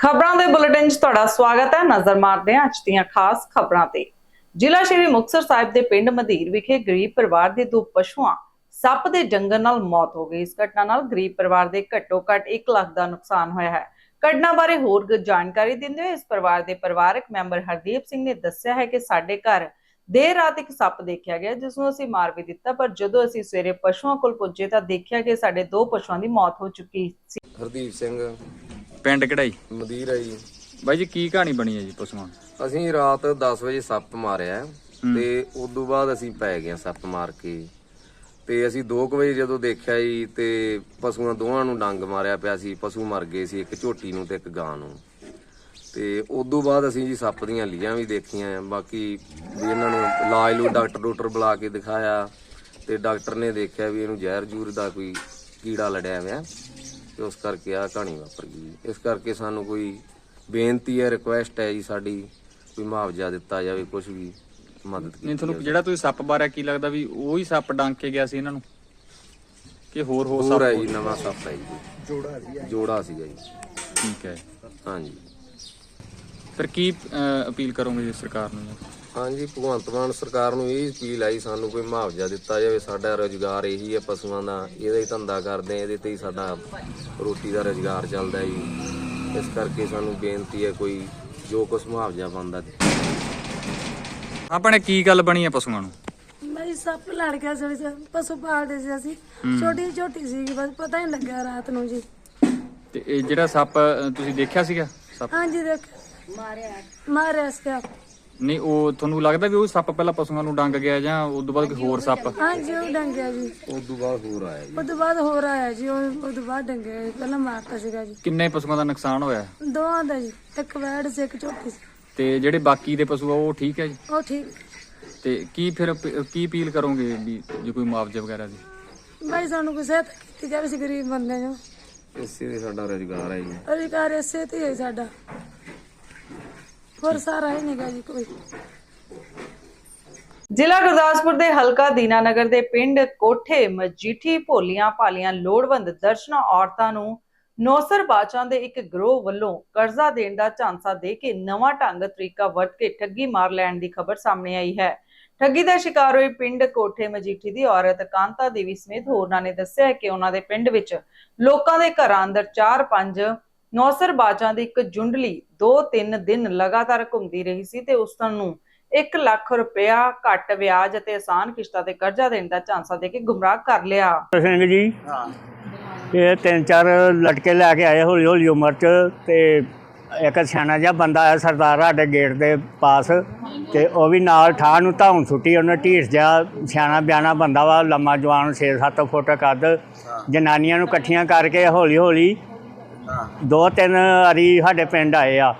ਖਬਰਾਂ ਦੇ ਬੁਲੇਟਿਨ 'ਚ ਤੁਹਾਡਾ ਸਵਾਗਤ ਹੈ। ਨਜ਼ਰ ਮਾਰਦੇ ਹਾਂ ਅੱਜ ਦੀਆਂ ਖਾਸ ਖਬਰਾਂ ਤੇ। ਜ਼ਿਲ੍ਹਾ ਸ਼੍ਰੀ ਮੁਕਤਸਰ ਸਾਹਿਬ ਦੇ ਪਿੰਡ ਮਧੀਰ ਵਿਖੇ ਗਰੀਬ ਪਰਿਵਾਰ ਦੇ ਦੋ ਪਸ਼ੂਆਂ ਸੱਪ ਦੇ ਡੰਗਣ ਨਾਲ ਮੌਤ ਹੋ ਗਈ। ਇਸ ਘਟਨਾ ਨਾਲ ਗਰੀਬ ਪਰਿਵਾਰ ਦੇ ਘੱਟੋ ਘੱਟ 1 ਲੱਖ ਦਾ ਨੁਕਸਾਨ ਹੋਇਆ ਹੈ। ਘਟਨਾ ਬਾਰੇ ਹੋਰ ਜਾਣਕਾਰੀ ਦਿੰਦੇ ਹੋਏ ਇਸ ਪਰਿਵਾਰ ਦੇ ਪਰਿਵਾਰਕ ਮੈਂਬਰ ਹਰਦੀਪ ਸਿੰਘ ਨੇ ਦੱਸਿਆ ਹੈ ਕਿ ਸਾਡੇ ਘਰ ਦੇਰ ਰਾਤ ਇੱਕ ਸੱਪ ਦੇਖਿਆ ਗਿਆ, ਜਿਸ ਨੂੰ ਅਸੀਂ ਮਾਰ ਵੀ ਦਿੱਤਾ, ਪਰ ਜਦੋਂ ਅਸੀਂ ਸਵੇਰੇ ਪਸ਼ੂਆਂ ਕੋਲ ਪੁੱਜੇ ਤਾਂ ਦੇਖਿਆ ਕਿ ਸਾਡੇ ਦੋ ਪਸ਼ੂਆਂ ਦੀ ਮੌਤ ਹੋ ਚੁੱਕੀ ਸੀ। ਹਰਦੀਪ ਸਿੰਘ ਪਿੰਡ ਕਢਾਈ? ਮਦੀਰ ਹੈ ਜੀ। ਬਾਈ ਜੀ ਕੀ ਕਹਾਣੀ ਬਣੀ ਹੈ ਜੀ ਪਸ਼ੂਆਂ ਦੀ? ਅਸੀਂ ਰਾਤ 10 ਵਜੇ ਸੱਪ ਮਾਰਿਆ ਤੇ ਉਸ ਤੋਂ ਬਾਅਦ ਅਸੀਂ ਪੈ ਗਏ ਸੱਪ ਮਾਰ ਕੇ। ਤੇ ਅਸੀਂ 2 ਵਜੇ ਜਦੋਂ ਦੇਖਿਆ ਜੀ ਤੇ ਪਸ਼ੂਆਂ ਦੋਵਾਂ ਨੂੰ ਡੰਗ ਮਾਰਿਆ ਪਿਆ ਸੀ। ਪਸ਼ੂ ਮਰ ਗਏ ਸੀ ਇੱਕ ਝੋਟੀ ਨੂੰ ਤੇ ਇੱਕ ਗਾਂ ਨੂੰ। ਤੇ ਉਸ ਤੋਂ ਬਾਅਦ ਅਸੀਂ ਜੀ ਸੱਪ ਦੀਆਂ ਲੀਆਂ ਵੀ ਦੇਖੀਆਂ ਆ ਬਾਕੀ ਵੀ ਇਹਨਾਂ ਨੂੰ ਇਲਾਜ ਲੂ ਡਾਕਟਰ ਡਾਕਟਰ ਬੁਲਾ ਕੇ ਦਿਖਾਇਆ। ਤੇ ਡਾਕਟਰ ਨੇ ਦੇਖਿਆ ਵੀ ਇਹਨੂੰ ਜ਼ਹਿਰ ਜੂਰ ਦਾ ਕੋਈ ਕੀੜਾ ਲੜਿਆ ਹੋਇਆ। ਤੇ ਉਸ ਕਰਕੇ ਆ ਕਹਾਣੀ ਵਾਪਰ ਗਈ। ਇਸ ਕਰਕੇ ਸਾਨੂੰ ਕੋਈ ਬੇਨਤੀ ਹੈ ਰਿਕੁਐਸਟ ਹੈ ਜੀ ਸਾਡੀ ਕੋਈ ਮੁਆਵਜ਼ਾ ਦਿੱਤਾ ਜਾਵੇ ਕੁਝ ਵੀ ਮਦਦ ਨਹੀਂ ਕੀਤੀ ਤੁਹਾਨੂੰ ਜਾਵੇ। ਜਿਹੜਾ ਤੁਸੀਂ ਸੱਪ ਬਾਰੇ ਕੀ ਲੱਗਦਾ ਵੀ ਉਹ ਹੀ ਸੱਪ ਡੰਗ ਕੇ ਗਿਆ ਸੀ ਇਹਨਾਂ ਨੂੰ? ਕਿ ਹੋਰ ਹੋਰ ਸੱਪ ਹੈ ਜੀ ਨਵਾਂ ਸੱਪ ਹੈ ਜੀ। ਜੋੜਾ ਸੀ ਜੋੜਾ ਸੀਗਾ ਜੀ। ਠੀਕ ਹੈ। ਹਾਂਜੀ। ਫਿਰ ਕੀ ਅਪੀਲ ਕਰੋਗੇ ਜੀ ਸਰਕਾਰ ਨੂੰ? ਜੀ? ਹਾਂਜੀ ਭਗਵੰਤ ਮਾਨ ਸਰਕਾਰ ਨੂੰ ਇਹ ਅਪੀਲ ਆਈ ਸਾਨੂੰ ਕੋਈ ਮੁਆਵਜ਼ਾ ਦਿੱਤਾ ਜਾਵੇ ਸਾਡਾ ਰੋਜ਼ਗਾਰ ਇਹੀ ਹੈ ਪਸ਼ੂਆਂ ਦਾ ਇਹਦਾ ਹੀ ਧੰਦਾ ਕਰਦੇ ਆ ਇਹਦੇ ਤੇ ਹੀ ਸਾਡਾ ਰੋਟੀ ਦਾ ਰੋਜ਼ਗਾਰ ਚੱਲਦਾ ਜੀ। ਇਸ ਕਰਕੇ ਸਾਨੂੰ ਬੇਨਤੀ ਹੈ ਕੋਈ ਜੋ ਕੁਛ ਮੁਆਵਜ਼ਾ ਬਣਦਾ ਆਪਣੇ ਕੀ ਗੱਲ ਬਣੀ ਹੈ ਪਸ਼ੂਆਂ ਨੂੰ? ਮੇਰੀ ਸੱਪ ਲੜ ਗਿਆ ਸੀ ਪਸ਼ੂ ਪਾਲਦੇ ਸੀ ਅਸੀਂ। ਛੋਟੀ ਛੋਟੀ ਸੀ ਬਸ ਪਤਾ ਹੀ ਨੀ ਲੱਗਿਆ ਰਾਤ ਨੂੰ ਜੀ। ਤੇ ਇਹ ਜਿਹੜਾ ਸੱਪ ਤੁਸੀਂ ਦੇਖਿਆ ਸੀਗਾ ਸੱਪ? ਹਾਂਜੀ ਦੇਖ। ਮਾਰਿਆ। ਮਾਰਿਆ ਸੀ ਨਹੀਂ ਉਹ ਤੁਹਾਨੂੰ ਲੱਗਦਾ ਵੀ ਉਹ ਸੱਪ ਪਹਿਲਾਂ ਪਸ਼ੂਆਂ ਨੂੰ ਡੰਗ ਗਿਆ ਜਾਂ ਉਸ ਤੋਂ ਬਾਅਦ ਕੋਈ ਹੋਰ ਸੱਪ? ਹਾਂਜੀ ਉਹ ਡੰਗਿਆ ਜੀ। ਉਸ ਤੋਂ ਬਾਅਦ ਹੋਰ ਆਇਆ ਜੀ। ਉਹ ਤੋਂ ਬਾਅਦ ਹੋਰ ਆਇਆ ਜੀ ਉਹ ਉਹ ਤੋਂ ਬਾਅਦ ਡੰਗਿਆ ਜੀ। ਪਹਿਲਾਂ ਮਾਰਤਾ ਸੀਗਾ ਜੀ। ਕਿੰਨੇ ਪਸ਼ੂਆਂ ਦਾ ਨੁਕਸਾਨ ਹੋਇਆ? ਦੋਵਾਂ ਦਾ ਜੀ ਇੱਕ ਵੈੜ ਸੀ ਇੱਕ ਝੋਟੀ ਸੀ। ਤੇ ਜਿਹੜੇ ਬਾਕੀ ਦੇ ਪਸ਼ੂ ਆ ਉਹ ਠੀਕ ਹੈ ਜੀ? ਉਹ ਠੀਕ। ਤੇ ਕੀ ਫਿਰ ਅਪ- ਕੀ ਅਪੀਲ ਕਰੋਗੇ ਵੀ ਜੇ ਕੋਈ ਮੁਆਵਜ਼ਾ ਵਗੈਰਾ ਦੀ? ਬਾਈ ਸਾਨੂੰ ਕੋਈ ਸਹਾਇਤਾ ਕੀਤੀ ਜਾਵੇ ਸੀ ਗਰੀਬ ਬੰਦੇ ਨੂੰ ਇਸੇ ਦੇ ਸਾਡਾ ਰੋਜ਼ਗਾਰ ਹੈ ਜੀ। ਅਧਿਕਾਰ ਇਸੇ ਤੇ ਹੀ ਹੈ ਸਾਡਾ। ਹੋਰ ਸਾਰਾ ਹੀ ਨਹੀਂਗਾ ਜੀ ਕੋਈ। ਜ਼ਿਲ੍ਹਾ ਗੁਰਦਾਸਪੁਰ ਦੇ ਹਲਕਾ ਦੀਨਾਨਗਰ ਦੇ ਪਿੰਡ ਕੋਠੇ ਮਜੀਠੀ ਭੋਲੀਆਂ ਭਾਲੀਆਂ ਲੋੜਵੰਦ ਦਰਸ਼ਨਾ ਔਰਤਾਂ ਨੂੰ ਨੌਸਰ ਬਾਚਾਂ ਦੇ ਇੱਕ ਗਰੋਹ ਵੱਲੋਂ ਕਰਜ਼ਾ ਦੇਣ ਦਾ ਝਾਂਸਾ ਦੇ ਕੇ ਨਵਾਂ ਢੰਗ ਤਰੀਕਾ ਵਰਤ ਕੇ ਠੱਗੀ ਮਾਰ ਲੈਣ ਦੀ ਖਬਰ ਸਾਹਮਣੇ ਆਈ ਹੈ। ਠੱਗੀ ਦਾ ਸ਼ਿਕਾਰ ਹੋਈ ਪਿੰਡ ਕੋਠੇ ਮਜੀਠੀ ਦੀ ਔਰਤ ਕਾਂਤਾ ਦੇਵੀ ਸਮੇਤ ਹੋਰਨਾਂ ਨੇ ਦੱਸਿਆ ਹੈ ਕਿ ਉਹਨਾਂ ਦੇ ਪਿੰਡ ਵਿੱਚ ਲੋਕਾਂ ਦੇ ਘਰਾਂ ਅੰਦਰ 4-5 ਨੌਸਰ ਬਾਜਾਂ ਦੀ ਇੱਕ ਜੁੰਡਲੀ 2-3 ਦਿਨ ਲਗਾਤਾਰ ਘੁੰਮਦੀ ਰਹੀ ਸੀ ਤੇ ਉਸ ਨੂੰ 1 ਲੱਖ ਰੁਪਇਆ ਘੱਟ ਵਿਆਜ ਅਤੇ ਆਸਾਨ ਕਿਸ਼ਤਾਂ ਤੇ ਕਰਜ਼ਾ ਦੇਣ ਦਾ ਝਾਂਸਾ ਦੇ ਕੇ ਗੁੰਮਰਾਹ ਕਰ ਲਿਆ। ਸਿੰਘ ਜੀ ਇਹ ਤਿੰਨ ਚਾਰ ਲਟਕੇ ਲੈ ਕੇ ਆਏ ਹੌਲੀ ਹੌਲੀ ਉਮਰ ਚ ਤੇ ਇੱਕ ਸਿਆਣਾ ਜਿਹਾ ਬੰਦਾ ਆਇਆ ਸਰਦਾਰ ਸਾਡੇ ਗੇਟ ਦੇ ਪਾਸ ਤੇ ਉਹ ਵੀ ਨਾਲ ਠਾਹ ਨੂੰ ਧੌਣ ਸੁੱਟੀ ਉਹਨੇ ਢੀਠ ਜਿਹਾ ਸਿਆਣਾ ਬਿਆਣਾ ਬੰਦਾ ਵਾ ਲੰਮਾ ਜਵਾਨ 6-7 ਫੁੱਟ ਕੱਦ ਜਨਾਨੀਆਂ ਨੂੰ ਇਕੱਠੀਆਂ ਕਰਕੇ ਹੌਲੀ ਹੌਲੀ ਦੋ ਤਿੰਨ ਵਾਰੀ ਸਾਡੇ ਪਿੰਡ ਆਏ ਆ।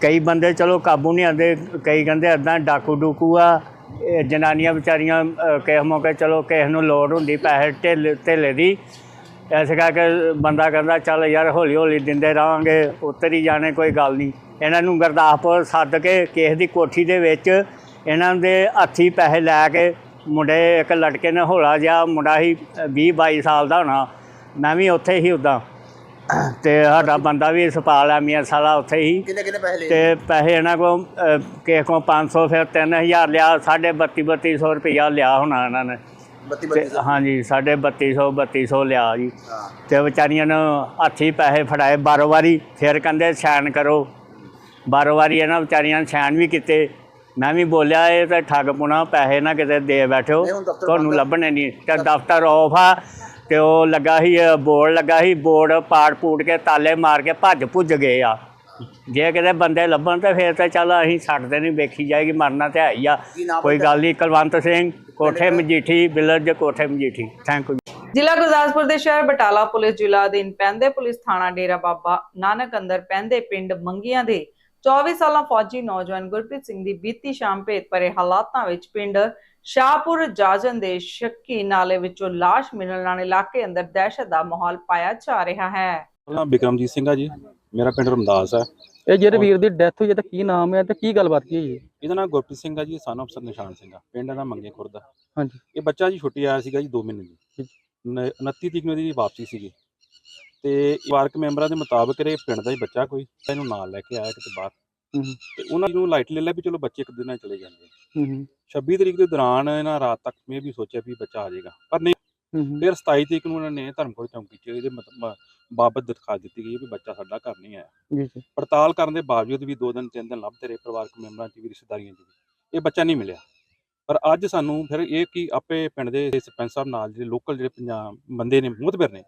ਕਈ ਬੰਦੇ ਚਲੋ ਕਾਬੂ ਨਹੀਂ ਆਉਂਦੇ ਕਈ ਕਹਿੰਦੇ ਏਦਾਂ ਡਾਕੂ ਡੂਕੂ ਆ ਇਹ ਜਨਾਨੀਆਂ ਵਿਚਾਰੀਆਂ ਕਿਸੇ ਮੌਕੇ ਚਲੋ ਕਿਸੇ ਨੂੰ ਲੋੜ ਹੁੰਦੀ ਪੈਸੇ ਢਿੱਲ ਢਿੱਲੇ ਦੀ। ਇਸ ਕਰਕੇ ਬੰਦਾ ਕਹਿੰਦਾ ਚੱਲ ਯਾਰ ਹੌਲੀ ਹੌਲੀ ਦਿੰਦੇ ਰਹਾਂਗੇ ਉੱਤਰ ਹੀ ਜਾਣੇ ਕੋਈ ਗੱਲ ਨਹੀਂ। ਇਹਨਾਂ ਨੂੰ ਗੁਰਦਾਸਪੁਰ ਸੱਦ ਕੇ ਕਿਸੇ ਦੀ ਕੋਠੀ ਦੇ ਵਿੱਚ ਇਹਨਾਂ ਦੇ ਹੱਥੀ ਪੈਸੇ ਲੈ ਕੇ ਮੁੰਡੇ ਇੱਕ ਲੜਕੇ ਨੇ ਹੌਲਾ ਜਿਹਾ ਮੁੰਡਾ ਸੀ 20 22 ਸਾਲ ਦਾ ਹੋਣਾ। ਮੈਂ ਵੀ ਉੱਥੇ ਹੀ ਉਦਾਂ। ਤੇ ਸਾਡਾ ਬੰਦਾ ਵੀ ਸਪਾਲ ਆ ਮੀਆਂ ਸਾਲਾ ਉੱਥੇ ਹੀ। ਕਿੰਨੇ ਕਿੰਨੇ ਪੈਸੇ ਲਏ? ਤੇ ਪੈਸੇ ਇਹਨਾਂ ਕੋ ਕਿਸੇ ਕੋ 500 ਫਿਰ 3000 ਲਿਆ ਸਾਢੇ 32 3200 ਰੁਪਇਆ ਲਿਆ ਹੋਣਾ ਇਹਨਾਂ ਨੇ। 32 ਤੇ 32 ਹਾਂਜੀ ਸਾਢੇ 3200 3200 ਲਿਆ ਜੀ। ਤੇ ਵਿਚਾਰੀਆਂ ਨੂੰ ਹੱਥੀ ਪੈਸੇ ਫੜਾਏ ਬਾਰੋ ਵਾਰੀ ਫਿਰ ਕਹਿੰਦੇ ਸਾਈਨ ਕਰੋ। ਬਾਰੋ ਵਾਰੀ ਇਹਨਾਂ ਵਿਚਾਰੀਆਂ ਨੇ ਸਾਈਨ ਵੀ ਕੀਤੇ। ਮੈਂ ਵੀ ਬੋਲਿਆ ਇਹ ਤਾਂ ਠੱਗ ਪੁਣਾ ਪੈਸੇ ਨਾ ਕਿਤੇ ਦੇ ਬੈਠੋ। ਤੁਹਾਨੂੰ। ਲੱਭਣੇ ਨਹੀਂ। ਤੇ ਦਫ਼ਤਰ ਆਫ ਆ। ਤੇ ਉਹ ਲੱਗਾ ਸੀ ਬੋਰਡ ਲੱਗਾ ਸੀ ਬੋਰਡ ਪਾੜ ਪੂੜ ਕੇ ਤਾਲੇ ਮਾਰ ਕੇ ਭੱਜ ਭੁੱਜ ਗਏ ਆ। ਜੇ ਕਿਤੇ ਬੰਦੇ ਲੱਭਣ ਤੇ ਫਿਰ ਤਾਂ ਚੱਲ ਅਸੀਂ ਛੱਡਦੇ ਨਹੀਂ ਵੇਖੀ ਜਾਏਗੀ ਮਰਨਾ ਤੇ ਹੈ ਹੀ ਆ। ਕੋਈ? ਗੱਲ ਨਹੀਂ ਕੁਲਵੰਤ ਸਿੰਘ ਕੋਠੇ ਮਜੀਠੀ ਵਿਲੇਜ ਕੋਠੇ ਮਜੀਠੀ। ਥੈਂਕ ਯੂ ਜ਼ਿਲ੍ਹਾ ਗੁਰਦਾਸਪੁਰ ਦੇ ਸ਼ਹਿਰ ਬਟਾਲਾ ਪੁਲਿਸ ਜ਼ਿਲ੍ਹਾ ਅਧੀਨ ਪੈਂਦੇ ਪੁਲਿਸ ਥਾਣਾ ਡੇਰਾ ਬਾਬਾ ਨਾਨਕ ਅੰਦਰ ਪੈਂਦੇ ਪਿੰਡ ਮੰਗੀਆਂ ਦੇ 24 ਸਾਲਾ ਫੌਜੀ ਨੌਜਵਾਨ ਗੁਰਪ੍ਰੀਤ ਸਿੰਘ ਦੀ ਬੀਤੀ ਸ਼ਾਮ ਭੇਤ ਭਰੇ ਹਾਲਾਤਾਂ ਵਿੱਚ ਪਿੰਡ ਸ਼ਾਹਪੁਰ ਜਾਜਨ ਦੇ ਸ਼ੱਕੀ ਨਾਲੇ ਵਿੱਚੋਂ ਲਾਸ਼ ਮਿਲਣ ਨਾਲ ਇਲਾਕੇ ਅੰਦਰ ਦਹਿਸ਼ਤ ਦਾ ਮਾਹੌਲ ਪਾਇਆ ਜਾ ਰਿਹਾ ਹੈ। ਨਾਮ ਬਿਕਰਮਜੀਤ ਸਿੰਘ ਆ ਜੀ। ਮੇਰਾ ਪਿੰਡ ਰਮਦਾਸ ਹੈ ਇਹ ਜਿਹੜੇ ਵੀਰ ਦੀ ਡੈਥ ਹੋਈ ਹੈ ਤਾਂ ਕੀ ਨਾਮ ਹੈ ਤੇ ਕੀ ਗੱਲਬਾਤ ਕੀ ਹੋਈ ਹੈ? ਇਹਦਾ ਨਾਮ ਗੁਰਪ੍ਰੀਤ ਸਿੰਘ ਆ ਜੀ ਸਨ ਅਫਸਰ ਨਿਸ਼ਾਨ ਸਿੰਘ ਆ। ਪਿੰਡ ਦਾ ਮੰਗੇ ਖੁਰਦ ਆ। ਹਾਂਜੀ। ਇਹ ਬੱਚਾ ਜੀ ਛੁੱਟੀ ਆਇਆ ਸੀਗਾ ਜੀ 2 ਮਹੀਨੇ ਦੀ। ਠੀਕ। ਨ- 29 ਤਰੀਕ ਨੂੰ ਇਹਦੀ ਵਾਪਸੀ ਸੀਗੀ। ਤੇ ਪਰਿਵਾਰਕ ਮੈਂਬਰਾਂ ਦੇ ਮੁਤਾਬਕ ਇਹ ਪਿੰਡ ਦਾ ਹੀ ਬੱਚਾ ਕੋਈ ਇਹਨੂੰ ਨਾਲ ਲੈ ਕੇ ਆਇਆ ਕਿਤੇ ਬਾਹਰ। ਤੇ ਉਹਨਾਂ ਨੂੰ ਲਾਈਟ ਲੈ ਲਿਆ ਵੀ ਚਲੋ ਬੱਚੇ ਇੱਕ ਦਿਨ ਨਾਲ ਚਲੇ ਜਾਂਦੇ ਹੂੰ ਹੂੰ। 26 ਤਰੀਕ ਦੇ ਦੌਰਾਨ ਇਹਨਾਂ ਰਾਤ ਤੱਕ ਮੈਂ ਵੀ ਸੋਚਿਆ ਵੀ ਬੱਚਾ ਆ ਜਾਏਗਾ। ਪਰ ਨਹੀਂ ਫਿਰ 27 ਤਰੀਕ ਨੂੰ ਉਹਨਾਂ ਨੇ ਧਰਮਪੁਰ ਚੌਂਕੀ 'ਚ ਇਹਦੇ ਮਤ- ਮ- ਬਾਬਤ ਦਿਖਾ ਦਿੱਤੀ ਗਈ ਵੀ ਬੱਚਾ ਸਾਡਾ ਘਰ ਨਹੀਂ ਆਇਆ। ਜੀ ਜੀ। ਪੜਤਾਲ ਕਰਨ ਦੇ ਬਾਵਜੂਦ ਵੀ ਦੋ ਦਿਨ ਤਿੰਨ ਦਿਨ ਲੱਭਦੇ ਰਹੇ ਪਰਿਵਾਰਕ ਮੈਂਬਰਾਂ 'ਚ ਵੀ ਰਿਸ਼ਤੇਦਾਰੀਆਂ 'ਚ ਵੀ। ਇਹ ਬੱਚਾ ਨਹੀਂ ਮਿਲਿਆ। ਪਰ ਅੱਜ ਸਾਨੂੰ ਫਿਰ ਇਹ ਕਿ ਆਪੇ ਪਿੰਡ ਦੇ ਸਰਪੰਚ ਸਾਹਿਬ ਨਾਲ ਜਿਹੜੇ ਲੋਕਲ ਜਿਹੜੇ ਪੰਜਾਬ ਬੰਦੇ ਨੇ ਮੁਹਤਬਰ ਨੇ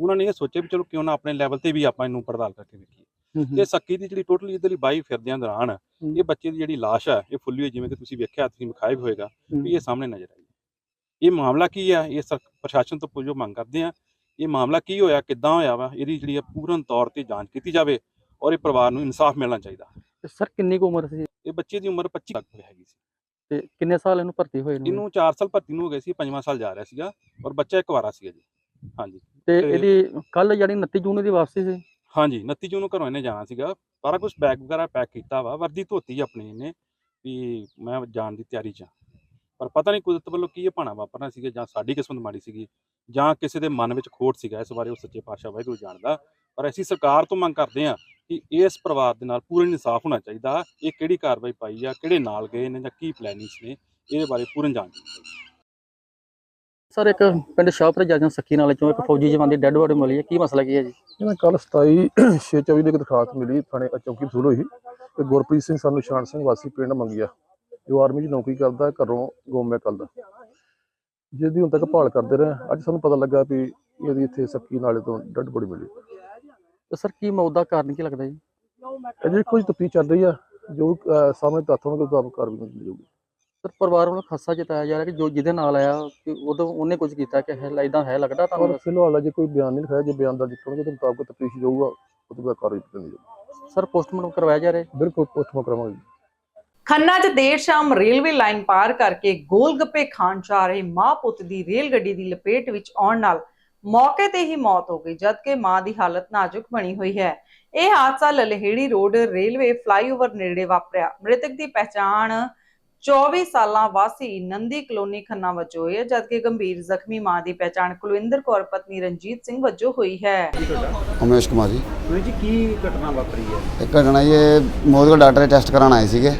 ਉਹਨਾਂ ਨੇ ਇਹ ਸੋਚਿਆ ਵੀ ਚਲੋ ਕਿਉਂ ਨਾ ਆਪਣੇ ਲੈਵਲ ਤੇ ਵੀ ਆਪਾਂ ਇਹਨੂੰ ਪੜਤਾਲ ਕਰਕੇ ਵੇਖੀਏ। ਹੂੰ ਤੇ ਸੱਕੀ ਦੀ ਜਿਹੜੀ ਟੋਟਲੀ ਇਧਰਲੀ ਬਾਈ ਫਿਰਦਿਆਂ ਦੌਰਾਨ ਇਹ ਬੱਚੇ ਦੀ ਜਿਹੜੀ ਲਾਸ਼ ਹੈ ਇਹ ਫੁੱਲੀ ਹੋਈ ਜਿਵੇਂ ਕਿ ਤੁਸੀਂ ਵੇਖਿਆ ਤੁਸੀਂ ਵਿਖਾਇਆ ਵੀ ਹੋਏਗਾ ਵੀ ਇਹ ਸਾਹਮਣੇ ਨਜ਼ਰ ਆਈ ਇਹ ਮਾਮਲਾ ਕੀ ਆ? ਇਹ ਸਰ ਪ੍ਰਸ਼ਾਸਨ ਤੋਂ ਪੁੱਛੋ ਮੰਗ ਕਰਦੇ ਆ। ਇਹ ਮਾਮਲਾ ਕੀ ਹੋਇਆ? ਕਿੱਦਾਂ ਹੋਇਆ ਵਾ? ਇਹਦੀ ਜਿਹੜੀ ਆ ਪੂਰਨ ਤੌਰ ਤੇ ਜਾਂਚ ਕੀਤੀ ਜਾਵੇ ਔਰ ਇਹ ਪਰਿਵਾਰ ਨੂੰ ਇਨਸਾਫ ਮਿਲਣਾ ਚਾਹੀਦਾ। ਸਰ ਕਿੰਨੀ ਕੁ ਉਮਰ ਸੀ? ਇਹ ਬੱਚੇ ਦੀ ਉਮਰ 25 ਤੱਕ ਹੈਗੀ ਸੀ। ਤੇ ਕਿੰਨੇ ਸਾਲ ਇਹਨੂੰ ਭਰਤੀ ਹੋਏ ਨੂੰ ਇਹਨੂੰ 4 ਸਾਲ ਭਰਤੀ ਨੂੰ ਹੋ ਗਏ ਸੀ ਪੰਜਵਾਂ ਸਾਲ ਜਾ ਰਿਹਾ ਸੀਗਾ ਔਰ ਬੱਚਾ ਇੱਕ ਵਾਰਾ ਸੀਗਾ ਜੀ। ਹਾਂਜੀ। ਤੇ ਤੇ- ਇਹਦੀ ਕੱਲ ਜਿਹੜੀ 29 ਜੂਨ ਦੀ ਵਾਪਸੀ ਸੀ? ਹਾਂਜੀ 29 ਜੂਨ ਨੂੰ ਘਰੋਂ ਇਹਨੇ ਜਾਣਾ ਸੀਗਾ। ਸਾਰਾ ਕੁਝ ਬੈਗ ਵਗੈਰਾ ਪੈਕ ਕੀਤਾ ਵਾ, ਵਰਦੀ ਧੋਤੀ ਆਪਣੀ ਇਹਨੇ ਵੀ ਮੈਂ ਜਾਣ ਦੀ ਤਿਆਰੀ 'ਚ ਹਾਂ। ਪਰ ਪਤਾ ਨਹੀਂ ਕੁਦਰਤ ਵੱਲੋਂ ਕੀ ਇਹ ਭਾਣਾ ਵਾਪਰਨਾ ਸੀਗਾ ਜਾਂ ਸਾਡੀ ਕਿਸਮਤ ਮਾੜੀ ਸੀਗੀ ਜਾਂ ਕਿਸੇ ਦੇ ਮਨ ਵਿੱਚ ਖੋਟ ਸੀਗਾ ਇਸ ਬਾਰੇ ਉਹ ਸੱਚੇ ਪਾਤਸ਼ਾਹ ਵਾਹਿਗੁਰੂ ਜਾਣਦਾ। ਪਰ ਅਸੀਂ ਸਰਕਾਰ ਤੋਂ ਮੰਗ ਕਰਦੇ ਹਾਂ ਕਿ ਇਸ ਪਰਿਵਾਰ ਦੇ ਨਾਲ ਪੂਰਨ ਇਨਸਾਫ ਹੋਣਾ ਚਾਹੀਦਾ। ਇਹ ਕਿਹੜੀ ਕਾਰਵਾਈ ਪਾਈ ਆ, ਕਿਹੜੇ ਨਾਲ ਗਏ ਨੇ ਜਾਂ ਕੀ ਪਲੈਨਿੰਗਸ ਨੇ, ਇਹਦੇ ਬਾਰੇ ਪੂਰਨ ਜਾਣਕਾਰੀ ਸਰ ਇੱਕ ਪਿੰਡ ਸ਼ਾਹਪੁਰ ਜਾਜਾਂ ਸੱਕੀ ਨਾਲੇ ਚੋਂ ਇੱਕ ਫੌਜੀ ਜਵਾਨ ਦੀ ਡੈੱਡ ਬੋਡੀ ਮਿਲੀ ਹੈ। ਕੀ ਮਸਲਾ ਕੀ ਹੈ ਜੀ? ਇਹਨਾਂ ਕੱਲ 27 624 ਨੂੰ ਇੱਕ ਦਰਖਾਸਤ ਮਿਲੀ ਥਾਣੇ ਚੌਕੀ ਵਸੂਲ ਹੋਈ। ਤੇ ਗੁਰਪ੍ਰੀਤ ਸਿੰਘ ਸਾਨੂੰ ਨਿਸ਼ਾਨ ਸਿੰਘ ਵਾਸੀ ਪਿੰਡ ਮੰਗਿਆ। ਜੋ ਆਰਮੀ 'ਚ ਨੌਕਰੀ ਕਰਦਾ ਘਰੋਂ ਗੋਮੇ ਕਰਦਾ ਜਿਹਦੀ ਹੁਣ ਤੱਕ ਭਾਲ ਕਰਦੇ ਰਹੇ ਅੱਜ ਸਾਨੂੰ ਪਤਾ ਲੱਗਾ ਵੀ ਇਹਦੀ ਇੱਥੇ ਸੱਕੀ ਨਾਲੇ ਤੋਂ ਡੱਡ ਬੜੀ ਮਿਲੀ। ਤੇ ਸਰ ਕੀ ਮੌਤ ਦਾ ਕਾਰਨ ਕੀ ਲੱਗਦਾ ਜੀ? ਅਜੇ ਕੁਝ ਤਫਤੀਸ਼ ਚੱਲ ਰਹੀ ਆ ਜੋ ਸਾਹਮਣੇ ਤੱਥ ਉਸ ਮੁਤਾਬਕ ਕਾਰਵਾਈ ਕੀਤੀ ਜਾਊਗੀ। ਸਰ ਪਰਿਵਾਰ ਵੱਲੋਂ ਖਾਸਾ ਜਤਾਇਆ ਜਾ ਰਿਹਾ ਕਿ ਜੋ ਜਿਹਦੇ ਨਾਲ ਆਇਆ ਕਿ ਉਦੋਂ ਉਹਨੇ ਕੁਝ ਕੀਤਾ ਕਿ ਹੈ ਇਦਾਂ ਹੈ ਲੱਗਦਾ ਪਰ ਤੁਹਾਨੂੰ ਫਿਲਹਾਲ ਅਜੇ ਕੋਈ ਬਿਆਨ ਨਹੀਂ ਲਿਖਾਇਆ। ਜੇ ਬਿਆਨ ਦਰਜ ਕਰਨਗੇ ਤਾਂ ਮੁਤਾਬਕ ਤਫਤੀਸ਼ ਜਾਊਗਾ ਉਸ ਤੋਂ ਬਾਅਦ ਕਾਰਵਾਈ ਕੀਤੀ ਜਾਊਗੀ। ਸਰ ਪੋਸਟਮਾਰਟਮ ਕਰਵਾਇਆ ਜਾ ਰਿਹਾ ਹੈ? ਬਿਲਕੁਲ ਪੋਸਟਮਾਰਟਮ ਕਰਾਵਾਂਗੇ ਖੰਨਾ 'ਚ ਦੇਰ ਸ਼ਾਮ ਰੇਲਵੇ ਲਾਈਨ ਪਾਰ ਕਰਕੇ ਗੋਲ ਗੱਪੇ ਖਾਣ ਜਾ ਰਹੇ ਮਾਂ ਪੁੱਤ ਦੀ ਰੇਲ ਗੱਡੀ ਦੀ ਲਪੇਟ ਵਿੱਚ ਆਉਣ ਨਾਲ ਮੌਕੇ ਤੇ ਹੀ ਮੌਤ ਹੋ ਗਈ ਜਦਕਿ ਮਾਂ ਦੀ ਹਾਲਤ ਨਾਜ਼ੁਕ ਬਣੀ ਹੋਈ ਹੈ। ਇਹ ਹਾਦਸਾ ਲਲਹੇੜੀ ਰੋਡ ਰੇਲਵੇ ਫਲਾਈਓਵਰ ਨੇੜੇ ਵਾਪਰਿਆ। ਮ੍ਰਿਤਕ ਦੀ ਪਛਾਣ 24 ਸਾਲਾਂ ਵਾਸੀ ਨੰਦੀ ਕਲੋਨੀ ਖੰਨਾ ਵਜੋਂ ਹੈ ਜਦਕਿ ਗੰਭੀਰ ਜ਼ਖਮੀ ਮਾਂ ਦੀ ਪਛਾਣ ਕੁਲਵਿੰਦਰ ਕੌਰ ਪਤਨੀ ਰਣਜੀਤ ਸਿੰਘ ਵਜੋਂ ਹੋਈ ਹੈ। ਉਮੇਸ਼ ਕੁਮਾਰ ਜੀ। ਜੀ ਜੀ ਕੀ ਘਟਨਾ ਵਾਪਰੀ ਹੈ? ਇਹ ਘਟਨਾ ਇਹ ਮੋਦਗੜ ਡਾਕਟਰ ਦੇ ਟੈਸਟ ਕਰਾਉਣ ਆਏ ਸੀਗੇ।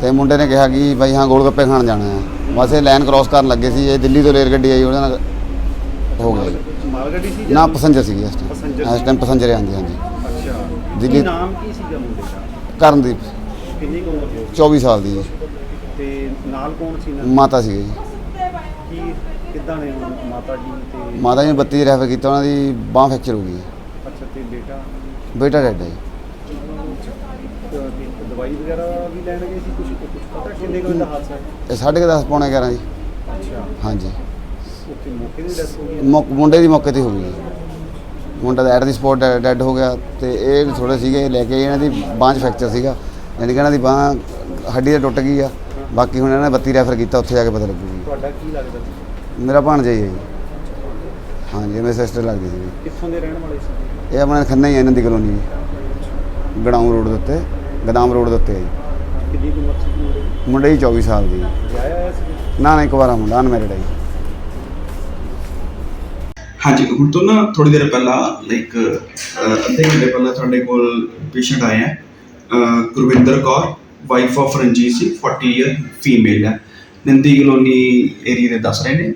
ਤੇ ਮੁੰਡੇ ਨੇ ਕਿਹਾ ਕਿ ਭਾਈ ਹਾਂ ਗੋਲ ਗੱਪੇ ਖਾਣ ਜਾਣਾ ਹੈ। ਇਹ ਲਾਈਨ ਕ੍ਰਾਸ ਕਰਨ ਲੱਗੇ ਸੀ। ਇਹ ਦਿੱਲੀ ਤੋਂ ਰੇਲ ਗੱਡੀ ਆਈ ਉਹਦੇ ਨਾਲ ਹੋ ਗਿਆ ਜੀ। ਮਾਲ ਗੱਡੀ ਸੀ ਨਾ ਪੈਸੇਂਜਰ ਸੀਗੀ ਇਸ ਟਾਈਮ ਇਸ ਟਾਈਮ ਪੈਸੇਂਜਰ ਆਂਦੀ ਹਾਂਜੀ। ਅੱਛਾ। ਦਿੱਲੀ- ਨਾਮ ਕੀ ਸੀਗਾ ਮੁੰਡੇ ਦਾ? ਕਰਨਦੀਪ। ਕਿੰਨੀ ਕੁ ਉਮਰ ਹੋਊਗੀ 24 ਸਾਲ ਦੀ ਜੀ ਨਾਲ ਕੌਣ ਸੀ ਨਾ ਮਾਤਾ ਸੀਗੇ ਜੀ। ਕੀ ਕਿੱਦਾਂ ਨੇ ਮਾਤਾ ਜੀ ਤੇ ਮਾਤਾ ਜੀ ਨੇ 32 ਰੈਫਰ ਕੀਤਾ ਉਹਨਾਂ ਦੀ ਬਾਹ ਫ੍ਰੈਕਚਰ ਹੋ ਗਈ ਹੈ ਅੱਛਾ ਤੇ ਬੇਟਾ? ਬੇਟਾ ਡੈਡ ਹੈ ਜੀ। ਤੇ ਦਵਾਈ ਵਗੈਰਾ ਵੀ ਲੈਣ ਗਏ ਸੀ ਕੁਝ ਕੁਝ ਪਤਾ ਕਿੰਨੇ ਕੁ ਵਜੇ ਦਾ ਹਾਦਸਾ? ਹੈ ਇਹ ਸਾਢੇ ਕੁ ਦਸ ਪੌਣੇ 11 ਜੀ। ਅੱਛਾ। ਹਾਂਜੀ। ਉੱਥੇ ਮੌਕੇ ਦੀ ਡੈਥ ਹੋ ਗਈ ਹੈ? ਮੁੰਡੇ ਦੀ ਮੌਕੇ ਤੇ ਹੋ ਗਈ ਜੀ ਮੁੰਡਾ ਦਾ ਐਟ ਦੀ ਸਪੋਟ ਡੈਡ ਹੋ ਗਿਆ ਤੇ ਇਹ ਥੋੜੇ ਸੀਗੇ ਲੈ ਕੇ ਇਹਨਾਂ ਦੀ ਬਾਂਹ 'ਚ ਫ੍ਰੈਕਚਰ ਸੀਗਾ। ਯਾਨੀ ਕਿ ਇਹਨਾਂ ਦੀ ਬਾਂਹ ਹੱਡੀ ਤੇ ਟੁੱਟ ਗਈ ਆ। ਬਾਕੀ ਹੁਣ ਇਹਨਾਂ ਨੇ 32 ਰੈਫਰ ਕੀਤਾ ਉੱਥੇ ਜਾ ਕੇ ਪਤਾ ਲੱਗੂਗੀ ਤੁਹਾਡਾ ਕੀ ਲੱਗਦਾ ਸੀ? ਮੇਰਾ ਭਾਣਜਾ ਹੀ ਹੈ ਜੀ। ਹਾਂਜੀ ਮੇਰੀ ਸਿਸਟਰ ਲੱਗਦੀ ਸੀ ਕਿੱਥੋਂ ਦੇ ਰਹਿਣ ਵਾਲੇ ਸੀ? ਇਹ ਆਪਣੇ ਖੰਨਾ ਹੀ ਹੈ ਇਹਨਾਂ ਦੀ ਕਲੋਨੀ ਜੀ। ਗੜਾਉਂ ਰੋਡ ਦੇ ਉੱਤੇ ਗਦਾਮ ਰੋਡ ਦੇ ਉੱਤੇ ਹੈ ਜੀ। ਕਿੰਨੀ ਕੁ ਉਮਰ ਸੀ ਮੁੰਡੇ ਦੀ? ਮੁੰਡੇ ਦੀ 24 ਸਾਲ ਦੀ ਵਿਆਹਿਆ ਹੋਇਆ ਸੀ? ਨਾ ਨਾ ਇੱਕ ਵਾਰਾ ਮੁੰਡਾ ਅਨਮੈਰਿਡ ਹੈ ਜੀ। ਹਾਂਜੀ ਹੁਣ ਤੋਂ ਨਾ ਥੋੜੀ ਦੇਰ ਪਹਿਲਾਂ ਲਾਈਕ ਅੱਧੇ ਘੰਟੇ ਪਹਿਲਾਂ ਤੁਹਾਡੇ ਕੋਲ ਪੇਸ਼ੈਂਟ ਆਏ ਹੈ ਅਹ, Gurvinder Kaur. Wife of Ranjit Singh 40 year female ਹੈ। ਨੰਦੀ ਕਲੋਨੀ ਏਰੀਆ ਦੇ ਦੱਸ ਰਹੇ ਨੇ।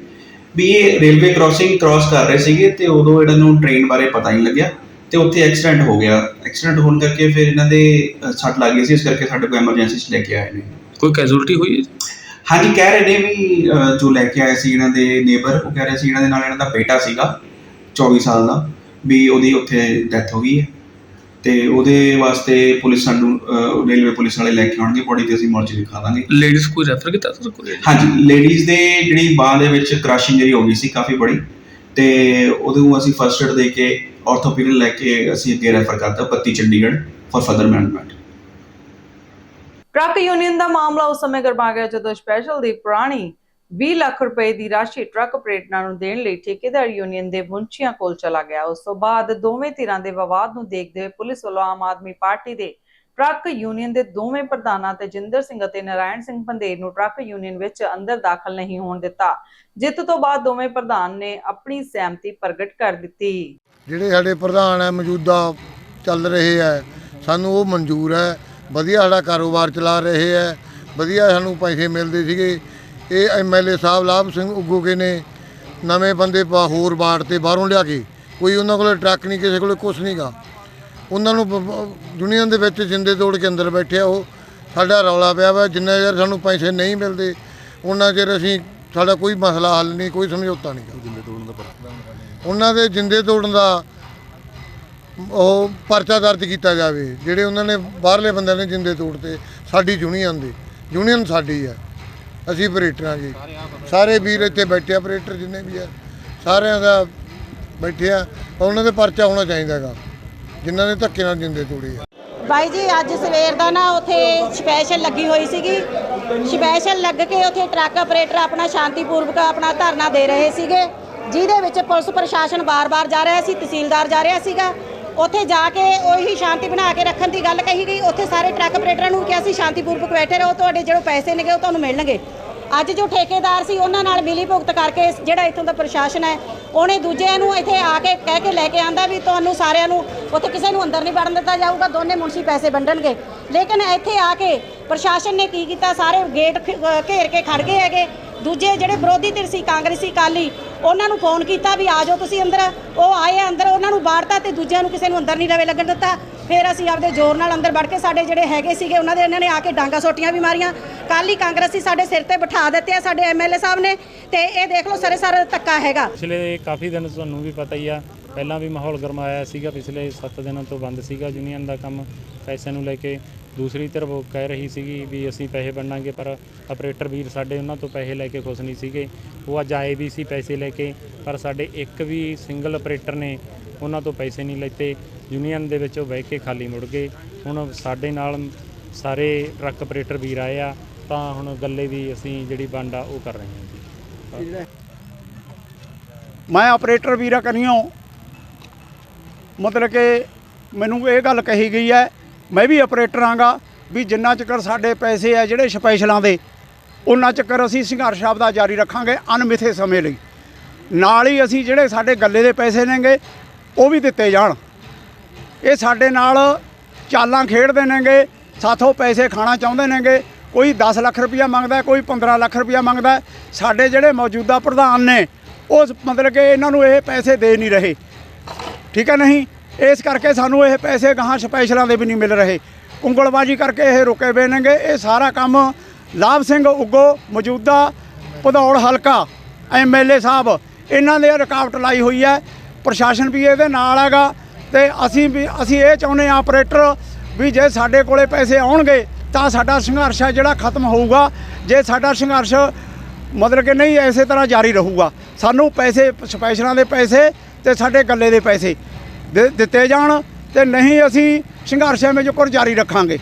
ਵੀ ਇਹ ਰੇਲਵੇ ਕ੍ਰਾਸਿੰਗ ਕ੍ਰਾਸ ਕਰ ਰਹੇ ਸੀਗੇ ਤੇ ਉਦੋਂ ਇਹਨਾਂ ਨੂੰ ਟ੍ਰੇਨ ਬਾਰੇ ਪਤਾ ਨਹੀਂ ਲੱਗਿਆ ਤੇ ਉੱਥੇ ਐਕਸੀਡੈਂਟ ਹੋ ਗਿਆ। ਐਕਸੀਡੈਂਟ ਹੋਣ ਕਰਕੇ ਫਿਰ ਇਹਨਾਂ ਦੇ ਸੱਟ ਲੱਗ ਗਈ ਸੀ ਇਸ ਕਰਕੇ ਸਾਡੇ ਕੋਲ ਐਮਰਜੈਂਸੀ 'ਚ ਲੈ ਕੇ ਆਏ ਨੇ। ਕੋਈ ਕੈਜੂਅਲਟੀ ਹੋਈ ਹੈ ਹਾਂਜੀ ਕਹਿ ਰਹੇ ਨੇ ਵੀ ਜੋ ਲੈ ਕੇ ਆਏ ਸੀ ਇਹਨਾਂ ਦੇ ਨੇਬਰ ਉਹ ਕਹਿ ਰਹੇ ਸੀ ਇਹਨਾਂ ਦੇ ਨਾਲ ਇਹਨਾਂ ਦਾ ਬੇਟਾ ਸੀਗਾ 24 ਸਾਲ ਦਾ। ਵੀ ਉਹਦੀ ਉੱਥੇ ਡੈਥ ਹੋ ਗਈ ਹੈ। ਤੇ ਉਹਦੇ ਵਾਸਤੇ ਪੁਲਿਸ ਸਾਨੂੰ ਅਹ, ਰੇਲਵੇ ਪੁਲਿਸ ਵਾਲੇ ਲੈ ਕੇ ਆਉਣਗੇ ਬੋਡੀ ਤੇ ਅਸੀਂ ਮੋਰਚੇ ਦਿਖਾ ਦਾਂਗੇ। ਲੇਡੀਜ਼ ਕੋਈ ਰੈਫਰ ਕੀਤਾ ਸਰ ਕੋਈ? ਹਾਂਜੀ ਲੇਡੀਜ਼ ਦੇ ਜਿਹੜੀ ਬਾਹ ਦੇ ਵਿੱਚ ਕ੍ਰਸ਼ ਇੰਜਰੀ ਹੋ ਗਈ ਸੀ ਕਾਫੀ ਬੜੀ ਤੇ ਉਹਨੂੰ ਅਸੀਂ ਫਰਸਟ ਏਡ ਦੇ ਕੇ ਆਰਥੋਪੈਡਿਕ ਲੈ ਕੇ ਅਸੀਂ ਅੱਗੇ ਰੈਫਰ ਕਰਤਾ ਪੱਤੀ Chandigarh for further management truck union ਦਾ ਮਾਮਲਾ ਉਸ ਸਮੇਂ ਗਰਮਾ ਗਿਆ ਜਦੋਂ ਸਪੈਸ਼ਲ ਦੀ ਪੁਰਾਣੀ 20 ਲੱਖ ਰੁਪਏ ਦੀ ਰਾਸ਼ੀ ਟਰੱਕ ਆਪਰੇਟਰਾਂ ਨੂੰ ਦੇਣ ਲਈ ਠੇਕੇਦਾਰ ਯੂਨੀਅਨ ਦੇ ਮੁੰਸ਼ੀਆਂ ਕੋਲ ਚਲਾ ਗਿਆ। ਉਸ ਤੋਂ ਬਾਅਦ ਦੋਵੇਂ ਧਿਰਾਂ ਦੇ ਵਿਵਾਦ ਨੂੰ ਦੇਖਦੇ ਹੋਏ ਪੁਲਿਸ ਵੱਲੋਂ ਆਮ ਆਦਮੀ ਪਾਰਟੀ ਦੇ ਟਰੱਕ ਯੂਨੀਅਨ ਦੇ ਦੋਵੇਂ ਪ੍ਰਧਾਨਾਂ ਤੇਜਿੰਦਰ ਸਿੰਘ ਅਤੇ ਨਾਰਾਇਣ ਸਿੰਘ ਪੰਧੇਰ ਨੂੰ ਟਰੱਕ ਯੂਨੀਅਨ ਵਿੱਚ ਅੰਦਰ ਦਾਖਲ ਨਹੀਂ ਹੋਣ ਦਿੱਤਾ। ਜਿੱਤ ਤੋਂ ਬਾਅਦ ਦੋਵੇਂ ਪ੍ਰਧਾਨ ਨੇ ਆਪਣੀ ਸਹਿਮਤੀ ਪ੍ਰਗਟ ਕਰ ਦਿੱਤੀ। ਜਿਹੜੇ ਸਾਡੇ ਪ੍ਰਧਾਨ ਹੈ, ਮੌਜੂਦਾ ਚੱਲ ਰਹੇ ਹੈ, ਸਾਨੂੰ ਉਹ ਮਨਜ਼ੂਰ ਹੈ। ਵਧੀਆ ਸਾਡਾ ਕਾਰੋਬਾਰ ਚਲਾ ਰਹੇ ਹੈ। ਵਧੀਆ ਸਾਨੂੰ ਪੈਸੇ ਮਿਲਦੇ ਸੀਗੇ। ਇਹ ਐਮਐਲਏ ਸਾਹਿਬ ਲਾਭ ਸਿੰਘ ਉਗੋਕੇ ਨੇ ਨਵੇਂ ਬੰਦੇ ਪਾ ਹੋਰ ਬਾੜ ਤੇ ਬਾਹਰੋਂ ਲਿਆ ਕੇ ਕੋਈ ਉਹਨਾਂ ਕੋਲੇ ਟਰੱਕ ਨਹੀਂ ਕਿਸੇ ਕੋਲੇ ਕੁਛ ਨਹੀਂਗਾ ਉਹਨਾਂ ਨੂੰ ਯੂਨੀਅਨ ਦੇ ਵਿੱਚ ਜਿੰਦੇ ਤੋੜ ਕੇ ਅੰਦਰ ਬੈਠੇ ਆ ਉਹ। ਸਾਡਾ ਰੌਲਾ ਪਿਆ ਵਾ ਜਿੰਨਾ ਚਿਰ ਸਾਨੂੰ ਪੈਸੇ ਨਹੀਂ ਮਿਲਦੇ ਉਹਨਾਂ ਚਿਰ ਅਸੀਂ ਸਾਡਾ ਕੋਈ ਮਸਲਾ ਹੱਲ ਨਹੀਂ ਕੋਈ ਸਮਝੌਤਾ ਨਹੀਂ ਜਿੰਦੇ ਤੋੜਨ ਦਾ ਉਹਨਾਂ ਦੇ ਜਿੰਦੇ ਤੋੜਨ ਦਾ ਉਹ ਪਰਚਾ ਦਰਜ ਕੀਤਾ ਜਾਵੇ ਜਿਹੜੇ ਉਹਨਾਂ ਨੇ ਬਾਹਰਲੇ ਬੰਦਿਆਂ ਨੇ ਜਿੰਦੇ ਤੋੜਤੇ ਸਾਡੀ ਯੂਨੀਅਨ ਦੇ ਯੂਨੀਅਨ ਸਾਡੀ ਹੈ ਅਸੀਂ ਆਪਰੇਟਰਾਂ ਜੀ। ਸਾਰੇ ਵੀਰ ਇੱਥੇ ਬੈਠੇ ਆਪਰੇਟਰ ਜਿੰਨੇ ਵੀ ਆ, ਸਾਰਿਆਂ ਦਾ ਬੈਠੇ ਆ। ਉਹਨਾਂ ਦੇ ਪਰਚਾ ਹੋਣਾ ਚਾਹੀਦਾ ਹੈਗਾ। ਜਿਨ੍ਹਾਂ ਨੇ ਧੱਕੇ ਨਾਲ ਜਿੰਦੇ ਤੋੜੇ ਆ। ਬਾਈ ਜੀ, ਅੱਜ ਸਵੇਰ ਦਾ ਨਾ ਉੱਥੇ ਸਪੈਸ਼ਲ ਲੱਗੀ ਹੋਈ ਸੀਗੀ। ਸਪੈਸ਼ਲ ਲੱਗ ਕੇ ਉੱਥੇ ਟਰੱਕ ਆਪਰੇਟਰ ਆਪਣਾ ਸ਼ਾਂਤੀਪੂਰਵਕ ਆਪਣਾ ਧਰਨਾ ਦੇ ਰਹੇ ਸੀਗੇ। ਜਿਹਦੇ ਵਿੱਚ ਪੁਲਿਸ ਪ੍ਰਸ਼ਾਸਨ ਬਾਰ-ਬਾਰ ਜਾ ਰਿਹਾ ਸੀ, ਤਹਿਸੀਲਦਾਰ ਜਾ ਰਿਹਾ ਸੀਗਾ। ਉੱਥੇ ਜਾ ਕੇ ਉਹੀ ਸ਼ਾਂਤੀ ਬਣਾ ਕੇ ਰੱਖਣ ਦੀ ਗੱਲ ਕਹੀ ਗਈ। ਉੱਥੇ ਸਾਰੇ ਟਰੱਕ ਆਪਰੇਟਰਾਂ ਨੂੰ ਕਿਹਾ ਸੀ, ਸ਼ਾਂਤੀਪੂਰਵਕ ਬੈਠੇ ਰਹੋ, ਤੁਹਾਡੇ ਜਿਹੜੇ ਪੈਸੇ ਨੇਗੇ ਉਹ ਤੁਹਾਨੂੰ ਮਿਲਣਗੇ। ਅੱਜ ਜੋ ਠੇਕੇਦਾਰ ਸੀ, ਉਹਨਾਂ ਨਾਲ ਮਿਲੀ ਭੁਗਤ ਕਰਕੇ ਜਿਹੜਾ ਇੱਥੋਂ ਦਾ ਪ੍ਰਸ਼ਾਸਨ ਹੈ, ਉਹਨੇ ਦੂਜਿਆਂ ਨੂੰ ਇੱਥੇ ਆ ਕੇ ਕਹਿ ਕੇ ਲੈ ਕੇ ਆਂਦਾ ਵੀ ਤੁਹਾਨੂੰ ਸਾਰਿਆਂ ਨੂੰ ਉੱਥੇ ਕਿਸੇ ਨੂੰ ਅੰਦਰ ਨਹੀਂ ਵੜਨ ਦਿੱਤਾ ਜਾਊਗਾ, ਦੋਨੇ ਮੁਨਸੀ ਪੈਸੇ ਵੰਡਣਗੇ। ਲੇਕਿਨ ਇੱਥੇ ਆ ਕੇ ਪ੍ਰਸ਼ਾਸਨ ਨੇ ਕੀ ਕੀਤਾ? ਸਾਰੇ ਗੇਟ ਘ- ਘੇਰ ਕੇ ਖੜ ਗਏ ਹੈਗੇ। ਦੂਜੇ ਜਿਹੜੇ ਵਿਰੋਧੀ ਧਿਰ ਸੀ, ਕਾਂਗਰਸੀ ਕਾਲੀ ਉਹਨਾਂ ਨੂੰ ਫੋਨ ਕੀਤਾ ਵੀ ਆ ਜਾਓ ਤੁਸੀਂ ਅੰਦਰ। ਉਹ ਆਏ ਅੰਦਰ, ਉਹਨਾਂ ਨੂੰ ਬਾੜਤਾ ਤੇ ਦੂਜਿਆਂ ਨੂੰ ਕਿਸੇ ਨੂੰ ਅੰਦਰ ਨਹੀਂ ਰਵੇ ਲੱਗਣ ਦਿੱਤਾ। ਫਿਰ ਅਸੀਂ ਆਪਦੇ ਜ਼ੋਰ ਨਾਲ ਅੰਦਰ ਵੜ ਕੇ ਸਾਡੇ ਜਿਹੜੇ ਹੈਗੇ ਸੀਗੇ, ਉਹਨਾਂ ਦੇ, ਇਹਨਾਂ ਨੇ ਆ ਕੇ ਡਾਂਗਾ ਸੋਟੀਆਂ ਵੀ ਮਾਰੀਆਂ। ਕੱਲ ਹੀ ਕਾਂਗਰਸੀ ਸਾਡੇ ਸਿਰ ਤੇ ਬਿਠਾ ਦਿੱਤੇ ਆ, ਸਾਡੇ ਐਮਐਲਏ ਸਾਹਿਬ ਨੇ, ਤੇ ਇਹ ਦੇਖ ਲਓ ਸਾਰੇ ਸਾਰੇ ਧੱਕਾ ਹੈਗਾ। ਪਿਛਲੇ ਕਾਫੀ ਦਿਨ ਤੁਹਾਨੂੰ ਵੀ ਪਤਾ ਹੀ ਆ, ਪਹਿਲਾਂ ਵੀ ਮਾਹੌਲ ਗਰਮਾਇਆ ਸੀਗਾ, ਪਿਛਲੇ 7 ਦਿਨਾਂ ਤੋਂ ਬੰਦ ਸੀਗਾ ਯੂਨੀਅਨ ਦਾ ਕੰਮ ਪੈਸੇ ਨੂੰ ਲੈ ਕੇ। ਦੂਸਰੀ ਤਰਫ ਉਹ ਕਹਿ ਰਹੀ ਸੀਗੀ ਵੀ ਅਸੀਂ ਪੈਸੇ ਵੰਡਾਂਗੇ, ਪਰ ਆਪਰੇਟਰ ਵੀਰ ਸਾਡੇ ਉਹਨਾਂ ਤੋਂ ਪੈਸੇ ਲੈ ਕੇ ਖੁਸ਼ ਨਹੀਂ ਸੀਗੇ। ਉਹ ਅੱਜ ਆਏ ਵੀ ਸੀ ਪੈਸੇ ਲੈ ਕੇ, ਪਰ ਸਾਡੇ ਇੱਕ ਵੀ ਸਿੰਗਲ ਆਪਰੇਟਰ ਨੇ ਉਹਨਾਂ ਤੋਂ ਪੈਸੇ ਨਹੀਂ ਲੈਤੇ ਯੂਨੀਅਨ ਦੇ ਵਿੱਚ ਉਹ ਬਹਿ ਕੇ ਖਾਲੀ ਮੁੜ ਗਏ। ਹੁਣ ਸਾਡੇ ਨਾਲ ਸਾਰੇ ਟਰੱਕ ਆਪਰੇਟਰ ਵੀਰ ਆਏ ਆ, ਤਾਂ ਹੁਣ ਗੱਲੇ ਦੀ ਅਸੀਂ ਜਿਹੜੀ ਵੰਡ ਆ ਉਹ ਕਰ ਰਹੇ ਹਾਂ ਜੀ। ਮੈਂ ਆਪਰੇਟਰ ਵੀਰਾ ਕਰੀਓ ਮਤਲਬ ਕਿ ਮੈਨੂੰ ਇਹ ਗੱਲ ਕਹੀ ਗਈ ਹੈ, ਮੈਂ ਵੀ ਆਪਰੇਟਰ ਆਂਗਾ ਵੀ ਜਿੰਨਾ ਚਿਰ ਸਾਡੇ ਪੈਸੇ ਆ ਜਿਹੜੇ ਸਪੈਸ਼ਲਾਂ ਦੇ, ਉਹਨਾਂ ਚਿਰ ਅਸੀਂ ਸੰਘਰਸ਼ ਆਪਦਾ ਜਾਰੀ ਰੱਖਾਂਗੇ ਅਣਮਿੱਥੇ ਸਮੇਂ ਲਈ। ਨਾਲ ਹੀ ਅਸੀਂ ਜਿਹੜੇ ਸਾਡੇ ਗੱਲੇ ਦੇ ਪੈਸੇ ਨੇਗੇ ਉਹ ਵੀ ਦਿੱਤੇ ਜਾਣ। ਇਹ ਸਾਡੇ ਨਾਲ ਚਾਲਾਂ ਖੇਡਦੇ ਨੇਗੇ, ਸਾਥੋਂ ਪੈਸੇ ਖਾਣਾ ਚਾਹੁੰਦੇ ਨੇਗੇ, ਕੋਈ 10 ਲੱਖ ਰੁਪਇਆ ਮੰਗਦਾ, ਕੋਈ 15 ਲੱਖ ਰੁਪਇਆ ਮੰਗਦਾ, ਸਾਡੇ ਜਿਹੜੇ ਮੌਜੂਦਾ ਪ੍ਰਧਾਨ ਨੇ, ਉਹ ਮਤਲਬ ਕਿ ਇਹਨਾਂ ਨੂੰ ਇਹ ਪੈਸੇ ਦੇ ਨਹੀਂ ਰਹੇ। ਠੀਕ ਹੈ ਨਹੀਂ? ਇਸ ਕਰਕੇ ਸਾਨੂੰ ਇਹ ਪੈਸੇ ਗਾਹਾਂ ਸਪੈਸ਼ਲਾਂ ਦੇ ਵੀ ਨਹੀਂ ਮਿਲ ਰਹੇ। ਉਂਗਲਬਾਜੀ ਕਰਕੇ ਇਹ ਰੁਕੇ ਪਏ ਨੇਗੇ। ਇਹ ਸਾਰਾ ਕੰਮ ਲਾਭ ਸਿੰਘ ਉੱਗੋ, ਮੌਜੂਦਾ ਭਦੌੜ ਹਲਕਾ ਐਮਐਲਏ ਸਾਹਿਬ, ਇਹਨਾਂ ਨੇ ਰੁਕਾਵਟ ਲਾਈ ਹੋਈ ਹੈ। ਪ੍ਰਸ਼ਾਸਨ ਵੀ ਇਹਦੇ ਨਾਲ ਹੈਗਾ ਤੇ ਅਸੀਂ ਵੀ ਅਸੀਂ ਇਹ ਚਾਹੁੰਦੇ ਹਾਂ ਆਪਰੇਟਰ ਵੀ ਜੇ ਸਾਡੇ ਕੋਲੇ ਪੈਸੇ ਆਉਣਗੇ ਤਾਂ ਸਾਡਾ ਸੰਘਰਸ਼ ਹੈ ਜਿਹੜਾ ਖਤਮ ਹੋਊਗਾ। ਜੇ ਸਾਡਾ ਸੰਘਰਸ਼ ਮਤਲਬ ਕਿ ਨਹੀਂ ਐਸੇ ਤਰ੍ਹਾਂ ਜਾਰੀ ਰਹੂਗਾ। ਸਾਨੂੰ ਪੈਸੇ, ਸਪੈਸ਼ਲਾਂ ਦੇ ਪੈਸੇ ਤੇ ਸਾਡੇ ਗੱਲੇ ਦੇ ਪੈਸੇ ਦੇ- ਦਿੱਤੇ ਜਾਣ ਤੇ ਨਹੀਂ ਅਸੀਂ ਸੰਘਰਸ਼ ਐਵੇਂ ਜੋ ਜਾਰੀ ਰੱਖਾਂਗੇ।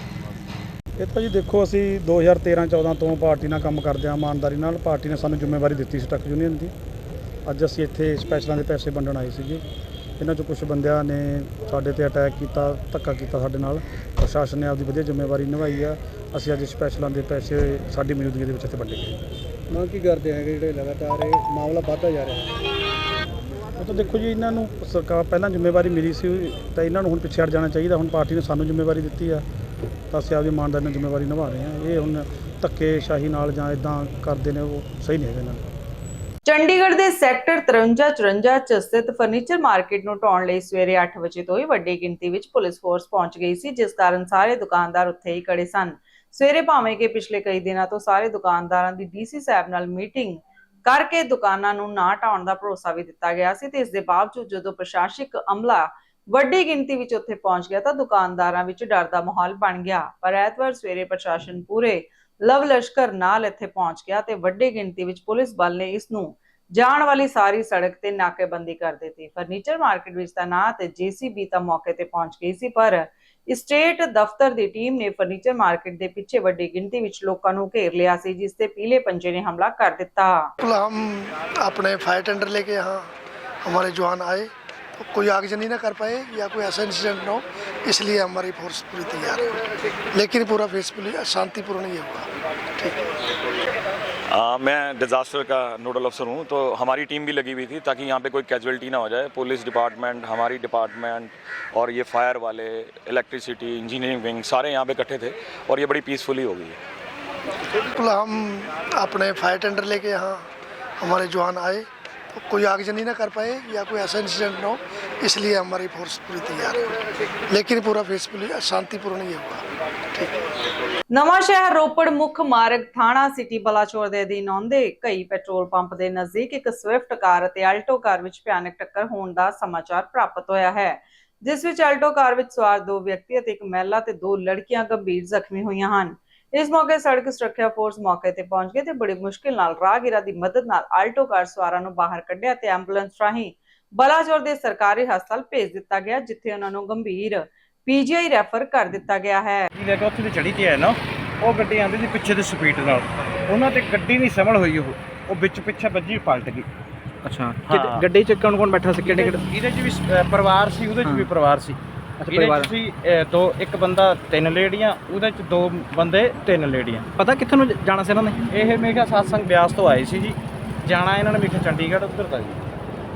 ਇਹ ਤਾਂ ਜੀ ਦੇਖੋ, ਅਸੀਂ 2013-14 ਤੋਂ ਪਾਰਟੀ ਨਾਲ ਕੰਮ ਕਰਦੇ ਹਾਂ, ਇਮਾਨਦਾਰੀ ਨਾਲ। ਪਾਰਟੀ ਨੇ ਸਾਨੂੰ ਜ਼ਿੰਮੇਵਾਰੀ ਦਿੱਤੀ ਸੀ ਟਰੱਕ ਯੂਨੀਅਨ ਦੀ। ਅੱਜ ਅਸੀਂ ਇੱਥੇ ਸਪੈਸ਼ਲਾਂ ਦੇ ਪੈਸੇ ਵੰਡਣ ਆਏ ਸੀਗੇ। ਇਹਨਾਂ 'ਚੋਂ ਕੁਝ ਬੰਦਿਆਂ ਨੇ ਸਾਡੇ ਤੇ ਅਟੈਕ ਕੀਤਾ ਧੱਕਾ ਕੀਤਾ ਸਾਡੇ ਨਾਲ। ਪ੍ਰਸ਼ਾਸਨ ਨੇ ਆਪਦੀ ਵਧੀਆ ਜ਼ਿੰਮੇਵਾਰੀ ਨਿਭਾਈ ਆ। ਅਸੀਂ ਅੱਜ ਸਪੈਸ਼ਲਾਂ ਦੇ ਪੈਸੇ ਸਾਡੀ ਮੌਜੂਦਗੀ ਦੇ ਵਿੱਚ ਇੱਥੇ ਵੰਡੇ ਗਏ। ਮੰਗ ਕੀ ਕਰਦੇ ਹੈਗੇ ਜਿਹੜੇ ਲਗਾਤਾਰ ਇਹ ਮਾਮਲਾ ਵੱਧਦਾ ਜਾ ਰਿਹਾ ਉਹ ਤਾਂ ਦੇਖੋ ਜੀ ਇਹਨਾਂ ਨੂੰ ਸਰਕਾਰ ਪਹਿਲਾਂ ਜ਼ਿੰਮੇਵਾਰੀ ਮਿਲੀ ਸੀ ਤਾਂ ਇਹਨਾਂ ਨੂੰ ਹੁਣ ਪਿੱਛੇ ਹਟ ਜਾਣਾ ਚਾਹੀਦਾ। ਹੁਣ ਪਾਰਟੀ ਨੇ ਸਾਨੂੰ ਜ਼ਿੰਮੇਵਾਰੀ ਦਿੱਤੀ ਆ ਤਾਂ ਅਸੀਂ ਆਪਦੀ ਇਮਾਨਦਾਰੀ ਨਾਲ ਜ਼ਿੰਮੇਵਾਰੀ ਨਿਭਾ ਰਹੇ ਹਾਂ। ਇਹ ਹੁਣ ਧੱਕੇ ਸ਼ਾਹੀ ਨਾਲ ਜਾਂ ਇਦਾਂ ਕਰਦੇ ਨੇ ਉਹ ਸਹੀ ਨਹੀਂ ਹੈਗਾ ਇਹਨਾਂ ਨੂੰ। ਚੰਡੀਗੜ੍ਹ ਦੇ ਸੈਕਟਰ 53 54 ਚ ਸਥਿਤ ਫਰਨੀਚਰ ਮਾਰਕੀਟ ਨੂੰ ਢਾਉਣ ਲਈ ਸਵੇਰੇ 8 ਵਜੇ ਤੋਂ ਹੀ ਵੱਡੀ ਗਿਣਤੀ ਵਿੱਚ ਪੁਲਿਸ ਫੋਰਸ ਪਹੁੰਚ ਗਈ ਸੀ, ਜਿਸ ਕਾਰਨ ਸਾਰੇ ਦੁਕਾਨਦਾਰ ਉੱਥੇ ਹੀ ਖੜੇ ਸਨ। ਸਵੇਰੇ ਭਾਵੇਂ ਕਿ ਪਿਛਲੇ ਕਈ ਦਿਨਾਂ ਤੋਂ ਸਾਰੇ ਦੁਕਾਨਦਾਰਾਂ ਦੀ ਡੀਸੀ ਸਾਹਿਬ ਨਾਲ ਮੀਟਿੰਗ ਕਰਕੇ ਦੁਕਾਨਾਂ ਨੂੰ ਨਾ ਢਾਉਣ ਦਾ ਭਰੋਸਾ ਵੀ ਦਿੱਤਾ ਗਿਆ ਸੀ ਤੇ ਇਸ ਦੇ ਬਾਵਜੂਦ ਜਦੋਂ ਪ੍ਰਸ਼ਾਸਨਿਕ ਅਮਲਾ ਵੱਡੀ ਗਿਣਤੀ ਵਿੱਚ ਉੱਥੇ ਪਹੁੰਚ ਗਿਆ ਤਾਂ ਦੁਕਾਨਦਾਰਾਂ ਵਿੱਚ ਡਰ ਦਾ ਮਾਹੌਲ ਬਣ ਗਿਆ। ਪਰ ਐਤਵਾਰ ਸਵੇਰੇ ਪ੍ਰਸ਼ਾਸਨ ਪੂਰੇ ਲਵ ਲਸ਼ਕਰ ਨਾਲ ਇੱਥੇ ਪਹੁੰਚ ਗਿਆ ਤੇ ਵੱਡੀ ਗਿਣਤੀ ਵਿੱਚ ਪੁਲਿਸ ਬਲ ਨੇ ਇਸ ਨੂੰ ਜਾਣ ਵਾਲੀ ਸਾਰੀ ਸੜਕ ਤੇ ਨਾਕੇਬੰਦੀ ਕਰ ਦਿੱਤੀ। ਫਰਨੀਚਰ ਮਾਰਕੀਟ ਵਿੱਚ ਤਾਇਨਾਤ ਜੀਸੀਬੀ ਤਾਂ ਮੌਕੇ ਤੇ ਪਹੁੰਚ ਗਈ ਸੀ, ਪਰ ਸਟੇਟ ਦਫ਼ਤਰ ਦੀ ਟੀਮ ਨੇ ਫਰਨੀਚਰ ਮਾਰਕੀਟ ਦੇ ਪਿੱਛੇ ਵੱਡੀ ਗਿਣਤੀ ਵਿੱਚ ਲੋਕਾਂ ਨੂੰ ਘੇਰ ਲਿਆ ਸੀ, ਜਿਸ ਤੇ ਪੀਲੇ ਪੰਜੇ ਨੇ ਹਮਲਾ ਕਰ ਦਿੱਤਾ। ਆਪਣੇ ਫਾਇਰ ਟੈਂਡਰ ਲੈ ਕੇ ਹਾਂ, ਹਮਾਰੇ ਜਵਾਨ ਆਏ। कोई आगजनी ना कर पाए या कोई ऐसा इंसिडेंट ना हो इसलिए हमारी फोर्स पूरी तैयार है। लेकिन पूरा फेसफुली शांतिपूर्ण ये हुआ। ठीक है। आ, मैं डिज़ास्टर का नोडल अफसर हूँ तो हमारी टीम भी लगी हुई थी ताकि यहाँ पे कोई कैजुअलिटी ना हो जाए। पुलिस डिपार्टमेंट हमारी डिपार्टमेंट और ये फायर वाले इलेक्ट्रिसिटी इंजीनियरिंग विंग सारे यहाँ पे इकट्ठे थे और ये बड़ी पीसफुली हो गई है। बिल्कुल हम अपने फायर टेंडर लेके यहाँ हमारे जवान आए। तो कोई आगजनी ना कर पाए या कोई ऐसा इंसिडेंट ना हो इसलिए हमारी फोर्स पूरी तैयार है लेकिन पूरा फेसफुली शांतिपूर्ण ये हुआ ठीक है ਨਵਾਂ ਸ਼ਹਿਰ ਰੋਪੜ ਮੁੱਖ ਮਾਰਗ ਥਾਣਾ ਸਿਟੀ ਬਲਾਚੌਰ ਦੇ ਅਧੀਨ ਆਉਂਦੇ ਕਈ ਪੈਟਰੋਲ ਪੰਪ ਦੇ ਨਜ਼ਦੀਕ ਇੱਕ ਸਵਿਫਟ ਕਾਰ ਅਤੇ ਆਲਟੋ ਕਾਰ ਵਿੱਚ ਭਿਆਨਕ ਟੱਕਰ ਹੋਣ ਦਾ ਸਮਾਚਾਰ ਪ੍ਰਾਪਤ ਹੋਇਆ ਹੈ ਜਿਸ ਵਿੱਚ ਆਲਟੋ ਕਾਰ ਵਿੱਚ ਸਵਾਰ ਦੋ ਵਿਅਕਤੀ ਅਤੇ ਇੱਕ ਮਹਿਲਾ ਤੇ ਦੋ ਲੜਕੀਆਂ ਗੰਭੀਰ ਜ਼ਖਮੀ ਹੋਈਆਂ ਹਨ ਇਸ ਮੌਕੇ ਸੜਕ ਸੁਰੱਖਿਆ ਫੋਰਸ ਮੌਕੇ ਤੇ ਪਹੁੰਚ ਗਈ ਤੇ ਬੜੀ ਮੁਸ਼ਕਿਲ ਨਾਲ ਰਾਹਗੀਰਾਂ ਦੀ ਮਦਦ ਨਾਲ ਆਲਟੋ ਕਾਰ ਸਵਾਰਾਂ ਨੂੰ ਬਾਹਰ ਕੱਢਿਆ ਤੇ ਐਂਬੂਲੈਂਸ ਰਾਹੀਂ ਬਲਾਚੌਰ ਦੇ ਸਰਕਾਰੀ ਹਸਪਤਾਲ ਭੇਜ ਦਿੱਤਾ ਗਿਆ ਜਿੱਥੇ ਉਹਨਾਂ ਨੂੰ ਗੰਭੀਰ ਪੀਜੀਆਈ ਰੈਫਰ ਕਰ ਦਿੱਤਾ ਗਿਆ ਹੈ। ਲੈ ਕੇ ਉੱਥੇ ਦੀ ਚੜੀ ਤੇ ਆਇਆ ਨਾ ਉਹ ਗੱਡੀ ਆਂਦੀ ਸੀ ਪਿੱਛੇ ਦੀ ਸਪੀਡ ਨਾਲ। ਉਹਨਾਂ ਤੇ ਗੱਡੀ ਨਹੀਂ ਸੰਭਲ ਹੋਈ ਉਹ ਉਹ ਵਿੱਚ ਪਿੱਛੇ ਵੱਜੀ ਪਲਟ ਗਈ। ਅੱਛਾ ਹਾਂ। ਗੱਡੀ 'ਚ ਕੌਣ ਕੌਣ ਬੈਠਾ ਸੀ ਕਿਹੜੇ ਕਿਹੜੇ ਇਹਦੇ 'ਚ ਵੀ ਸ- ਅ, ਪਰਿਵਾਰ ਸੀ ਉਹਦੇ 'ਚ ਵੀ ਪਰਿਵਾਰ ਸੀ। ਇਹਦੇ ਪਰਿਵਾਰ। 'ਚ ਸੀ ਅ, ਦੋ ਇੱਕ ਬੰਦਾ ਤਿੰਨ ਲੇਡੀਆਂ ਉਹਦੇ 'ਚ ਦੋ ਬੰਦੇ ਤਿੰਨ ਲੇਡੀਆਂ। ਪਤਾ ਕਿੱਥੇ ਨੂੰ ਜਾਣਾ ਸੀ ਇਹਨਾਂ ਨੇ? ਇਹ ਮੇਗਾ satsang ਬਿਆਸ ਤੋਂ ਆਏ ਸੀ ਜੀ। ਜਾਣਾ ਇਹਨਾਂ ਨੇ ਮੇਗਾ ਚੰਡੀਗੜ੍ਹ ਉੱਧਰ ਦਾ ਜੀ।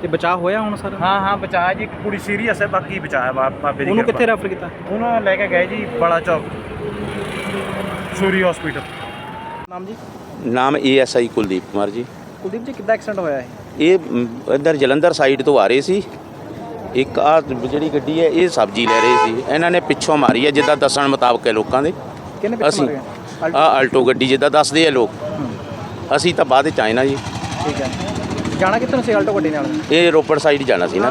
ਤੇ ਬਚਾਅ ਹੋਇਆ ਹੁਣ ਸਰ? ਹਾਂ ਹਾਂ ਬਚਾਇਆ ਜੀ ਇੱਕ ਕੁੜੀ ਸੀਰੀਅਸ ਹੈ ਬਾਕੀ ਬਚਾਇਆ ਬਾ- ਬਾਬੇ ਦੀ ਉਹਨੂੰ। ਕਿੱਥੇ ਰੈਫਰ ਕੀਤਾ? ਉਹਨੂੰ ਲੈ ਕੇ ਗਏ ਜੀ ਬੜਾ ਚੌਕ। ਸੂਰੀ ਹਸਪੀਟਲ ਨਾਮ ਜੀ? ਨਾਮ ਏਐਸਆਈ ਕੁਲਦੀਪ ਕੁਮਾਰ ਜੀ। ਕੁਲਦੀਪ ਜੀ ਕਿੱਦਾਂ ਐਕਸੀਡੈਂਟ ਹੋਇਆ ਇਹ? ਮ, ਇੱਧਰ ਜਲੰਧਰ ਸਾਈਡ ਤੋਂ ਆ ਰਹੇ ਸੀ। ਇੱਕ ਆ ਜਿਹੜੀ ਗੱਡੀ ਹੈ ਇਹ ਸਬਜ਼ੀ ਲੈ ਰਹੇ ਸੀ। ਇਹਨਾਂ ਨੇ ਪਿੱਛੋਂ ਮਾਰੀ ਹੈ ਜਿੱਦਾਂ ਦੱਸਣ ਮੁਤਾਬਕ ਹੈ ਲੋਕਾਂ ਦੇ। ਕਿਹਨੇ ਪਿੱਛੇ ਅਸੀਂ ਆ ਆਲਟੋ ਗੱਡੀ ਜਿੱਦਾਂ ਦੱਸਦੇ ਆ ਲੋਕ। ਅਸੀਂ ਤਾਂ ਬਾਅਦ ਚ ਆਏ ਨਾ ਜੀ। ਠੀਕ ਹੈ। ਜਾਣਾ ਕਿੱਥੇ ਸੀ ਆਲਟੋ ਗੱਡੀ ਨਾਲ? ਇਹ ਰੋਪੜ ਸਾਈਡ ਜਾਣਾ ਸੀ ਨਾ।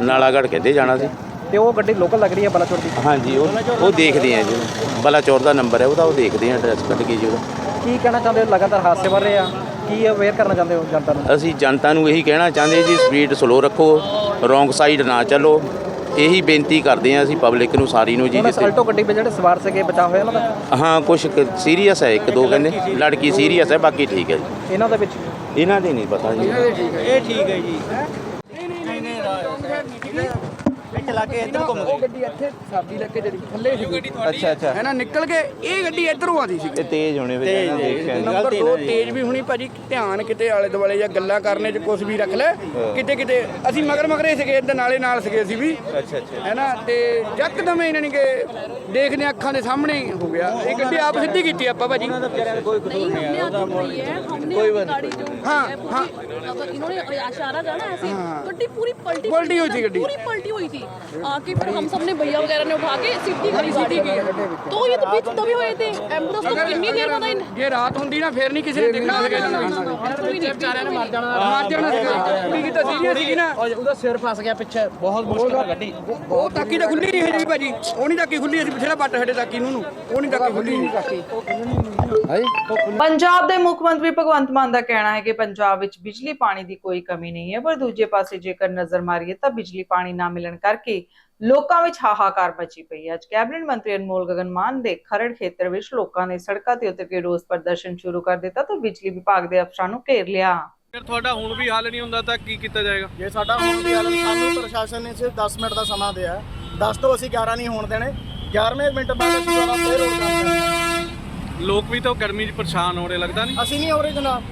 ਨਾਲਾਗੜ੍ਹ ਕਹਿੰਦੇ ਜਾਣਾ ਸੀ। ਤੇ ਉਹ ਗੱਡੀ ਲੋਕਲ ਲੱਗ ਰਹੀ ਹੈ ਬਲਾਚੌਰ ਦੀ? ਹਾਂਜੀ ਉਹ ਉਹ ਦੇਖਦੇ ਆ ਜੀ। ਬਲਾਚੌਰ ਦਾ ਨੰਬਰ ਹੈ ਉਹਦਾ ਉਹ ਦੇਖਦੇ ਆ ਐਡਰੈਸ ਕੱਢ ਕੇ ਜੀ ਉਹਦਾ। ਕੀ ਕਹਿਣਾ ਚਾਹੁੰਦੇ ਹੋ? ਲਗਾਤਾਰ ਹਾਦਸੇ ਵੱਧ ਰਹੇ ਆ। ਕੀ ਅਵੇਅਰ ਕਰਨਾ ਚਾਹੁੰਦੇ ਹੋ ਜਨਤਾ ਨੂੰ? ਅਸੀਂ ਜਨਤਾ ਨੂੰ ਇਹੀ ਕਹਿਣਾ ਚਾਹੁੰਦੇ ਜੀ ਸਪੀਡ ਸਲੋ ਰੱਖੋ। ਰੋਂਗ ਸਾਈਡ ਨਾ ਚੱਲੋ ਇਹੀ ਬੇਨਤੀ ਕਰਦੇ ਆ ਅਸੀਂ ਪਬਲਿਕ ਨੂੰ ਸਾਰੀ ਨੂੰ ਜੀ ਜਿੱਥੇ ਆਲਟੋ ਗੱਡੀ ਵਿੱਚ ਜਿਹੜੇ ਸਵਾਰ ਸੀਗੇ ਬਚਾਅ ਹੋਇਆ ਇਹਨਾਂ ਦਾ ਹਾਂ ਕੁਝ ਸੀਰੀਅਸ ਹੈ ਇੱਕ ਦੋ ਕਹਿੰਦੇ ਲੜਕੀ ਸੀਰੀਅਸ ਹੈ ਬਾਕੀ ਠੀਕ ਹੈ ਜੀ ਇਹਨਾਂ ਦੇ ਵਿੱਚ ਇਹਨਾਂ ਦੇ ਨਹੀਂ ਪਤਾ ਜੀ ਇਹ ਠੀਕ ਹੈ ਜੀ ਚਲਾ ਕੇ ਇੱਧਰ ਘੁੰਮ ਉਹ ਗੱਡੀ ਇੱਥੇ ਸਬਜ਼ੀ ਲੈ ਕੇ ਜਿਹੜੀ ਥੱਲੇ ਸੀ ਅੱਛਾ ਅੱਛਾ ਹੈ ਨਾ ਨਿਕਲ ਕੇ ਇਹ ਗੱਡੀ ਇੱਧਰੋਂ ਆਦੀ ਸੀ ਇਹ ਤੇਜ਼ ਹੋਣੇ ਫਿਰ ਇਹਨਾਂ ਦੇਖਿਆ ਨਹੀਂ ਨੰਬਰ 2 ਤੇਜ਼ ਵੀ ਹੋਣੀ ਭਾਜੀ ਧਿਆਨ ਕਿਤੇ ਆਲੇ ਦੁਆਲੇ ਜਾਂ ਗੱਲਾਂ ਕਰਨੇ 'ਚ ਕੁਝ ਵੀ ਰੱਖ ਲੈ ਕਿਤੇ ਕਿਤੇ ਅਸੀਂ ਮਗਰ ਮਗਰੇ ਸੀਗੇ ਇਹਦੇ ਨਾਲੇ ਨਾਲ ਸੀਗੇ ਅਸੀਂ ਵੀ ਅੱਛਾ ਅੱਛਾ ਹੈ ਨਾ ਤੇ ਯਕਦਮ ਇਹਨਾਂ ਨੇ ਕਿ ਦੇਖਦੇ ਅੱਖਾਂ ਦੇ ਸਾਹਮਣੇ ਹੀ ਹੋ ਗਿਆ ਇਹ ਗੱਡੀ ਆਪ ਸਿੱਧੀ ਕੀਤੀ ਆਪਾਂ ਭਾਜੀ ਕੋਈ ਕਸੂਰ ਨਹੀਂ ਹੈ ਉਹਦਾ कोई बात हाँ हाँ इन्होंने इशारा था ना ऐसे हाँ। गड्डी पूरी पलटी पलटी हुई थी गड्डी। पूरी पलटी हुई थी आके फिर हम सब ने भैया वगैरह ने उठा के सीधी करी सीधी की तो ये तो बीच दबे हुए थे एम्बुलेंस तो कितनी देर पता ही ਜੇ ਰਾਤ ਹੁੰਦੀ ਨਾ ਫੇਰ ਨਹੀਂ ਕਿਸੇ ਨੇ ਦੇਖਣਾ ਸੀਗਾ ਇਹਨਾਂ ਨੂੰ बिल्कुल भी नहीं ਵਿਚਾਰਿਆਂ ਨੇ ਮਰ ਜਾਣਾ ਮਰ ਜਾਣਾ ਸੀਗਾ ਕੀ ਕੀਤਾ ਸੀਰੀਅਸ ਸੀਗੀ ਨਾ ਉਹਦਾ ਸਿਰ ਫਸ ਗਿਆ ਪਿੱਛੇ ਬਹੁਤ ਮੁਸ਼ਕਿਲ ਨਾਲ ਗੱਡੀ ਉਹ ਤਾਕੀ ਤਾਂ ਖੁੱਲੀ ਨਹੀਂ ਹੈ ਜੀ ਭਾਜੀ ਉਹ ਨਹੀਂ ਤਾਕੀ ਖੁੱਲੀ ਅਸੀਂ ਪਿਛੜਾ ਪੱਟ ਸਾਡੇ ਤਾਕੀ ਨੂੰ ਨੂੰ ਉਹ ਨਹੀਂ ਤਾਕੀ ਖੁੱਲੀ ਪੰਜਾਬ ਦੇ ਮੁੱਖ ਮੰਤਰੀ ਭਗਵੰਤ ਮਾਨ ਦਾ ਕਹਿਣਾ ਹੈ ਕਿ ਪੰਜਾਬ ਵਿੱਚ ਬਿਜਲੀ ਪਾਣੀ ਦੀ ਕੋਈ ਕਮੀ ਨਹੀਂ ਹੈ ਪਰ ਦੂਜੇ ਪਾਸੇ ਜੇਕਰ ਨਜ਼ਰ ਮਾਰੀਏ ਤਾਂ ਬਿਜਲੀ ਪਾਣੀ ਨਾ ਮਿਲਣ ਕਰਕੇ ਲੋਕਾਂ ਵਿੱਚ ਹਾਹਾਕਾਰ ਮਚੀ ਪਈ ਅੱਜ ਕੈਬਨਿਟ ਮੰਤਰੀ ਅਨਮੋਲ ਗਗਨ ਮਾਨ ਦੇ ਖਰੜ ਖੇਤਰ ਵਿੱਚ ਲੋਕਾਂ ਨੇ ਸੜਕਾਂ ਤੇ ਉਤਰ ਕੇ ਰੋਸ ਪ੍ਰਦਰਸ਼ਨ ਸ਼ੁਰੂ ਕਰ ਦਿੱਤਾ ਤਾਂ ਬਿਜਲੀ ਵਿਭਾਗ ਦੇ ਅਫਸਰਾਂ ਨੂੰ ਘੇਰ ਲਿਆ। ਫਿਰ ਤੁਹਾਡਾ ਹੁਣ ਵੀ ਹੱਲ ਨਹੀਂ ਹੁੰਦਾ ਤਾਂ ਕੀ ਕੀਤਾ ਜਾਏਗਾ? ਜੇ ਸਾਡਾ ਹੁਣ ਵੀ ਹਾਲ ਸਾਨੂੰ ਪ੍ਰਸ਼ਾਸਨ ਨੇ ਸਿਰਫ 10 ਮਿੰਟ ਦਾ ਸਮਾਂ ਦਿਆ 10 ਤੋਂ ਅਸੀਂ 11 ਨਹੀਂ ਹੋਣ ਦੇਣੇ। 11ਵੇਂ ਮਿੰਟ ਬਾਅਦ ਅਸੀਂ ਦੁਬਾਰਾ ਫੇਰ ਰੋਡ ਕੰਮ ਕਰਾਂਗੇ ਲੋਕ ਵੀ ਤਾਂ ਗਰਮੀ 'ਚ ਪਰੇਸ਼ਾਨ ਹੋ ਰਹੇ ਲੱਗਦਾ ਨਹੀਂ? ਅਸੀਂ ਨਹੀਂ ਹੋ ਰਹੇ ਜਨਾਬ।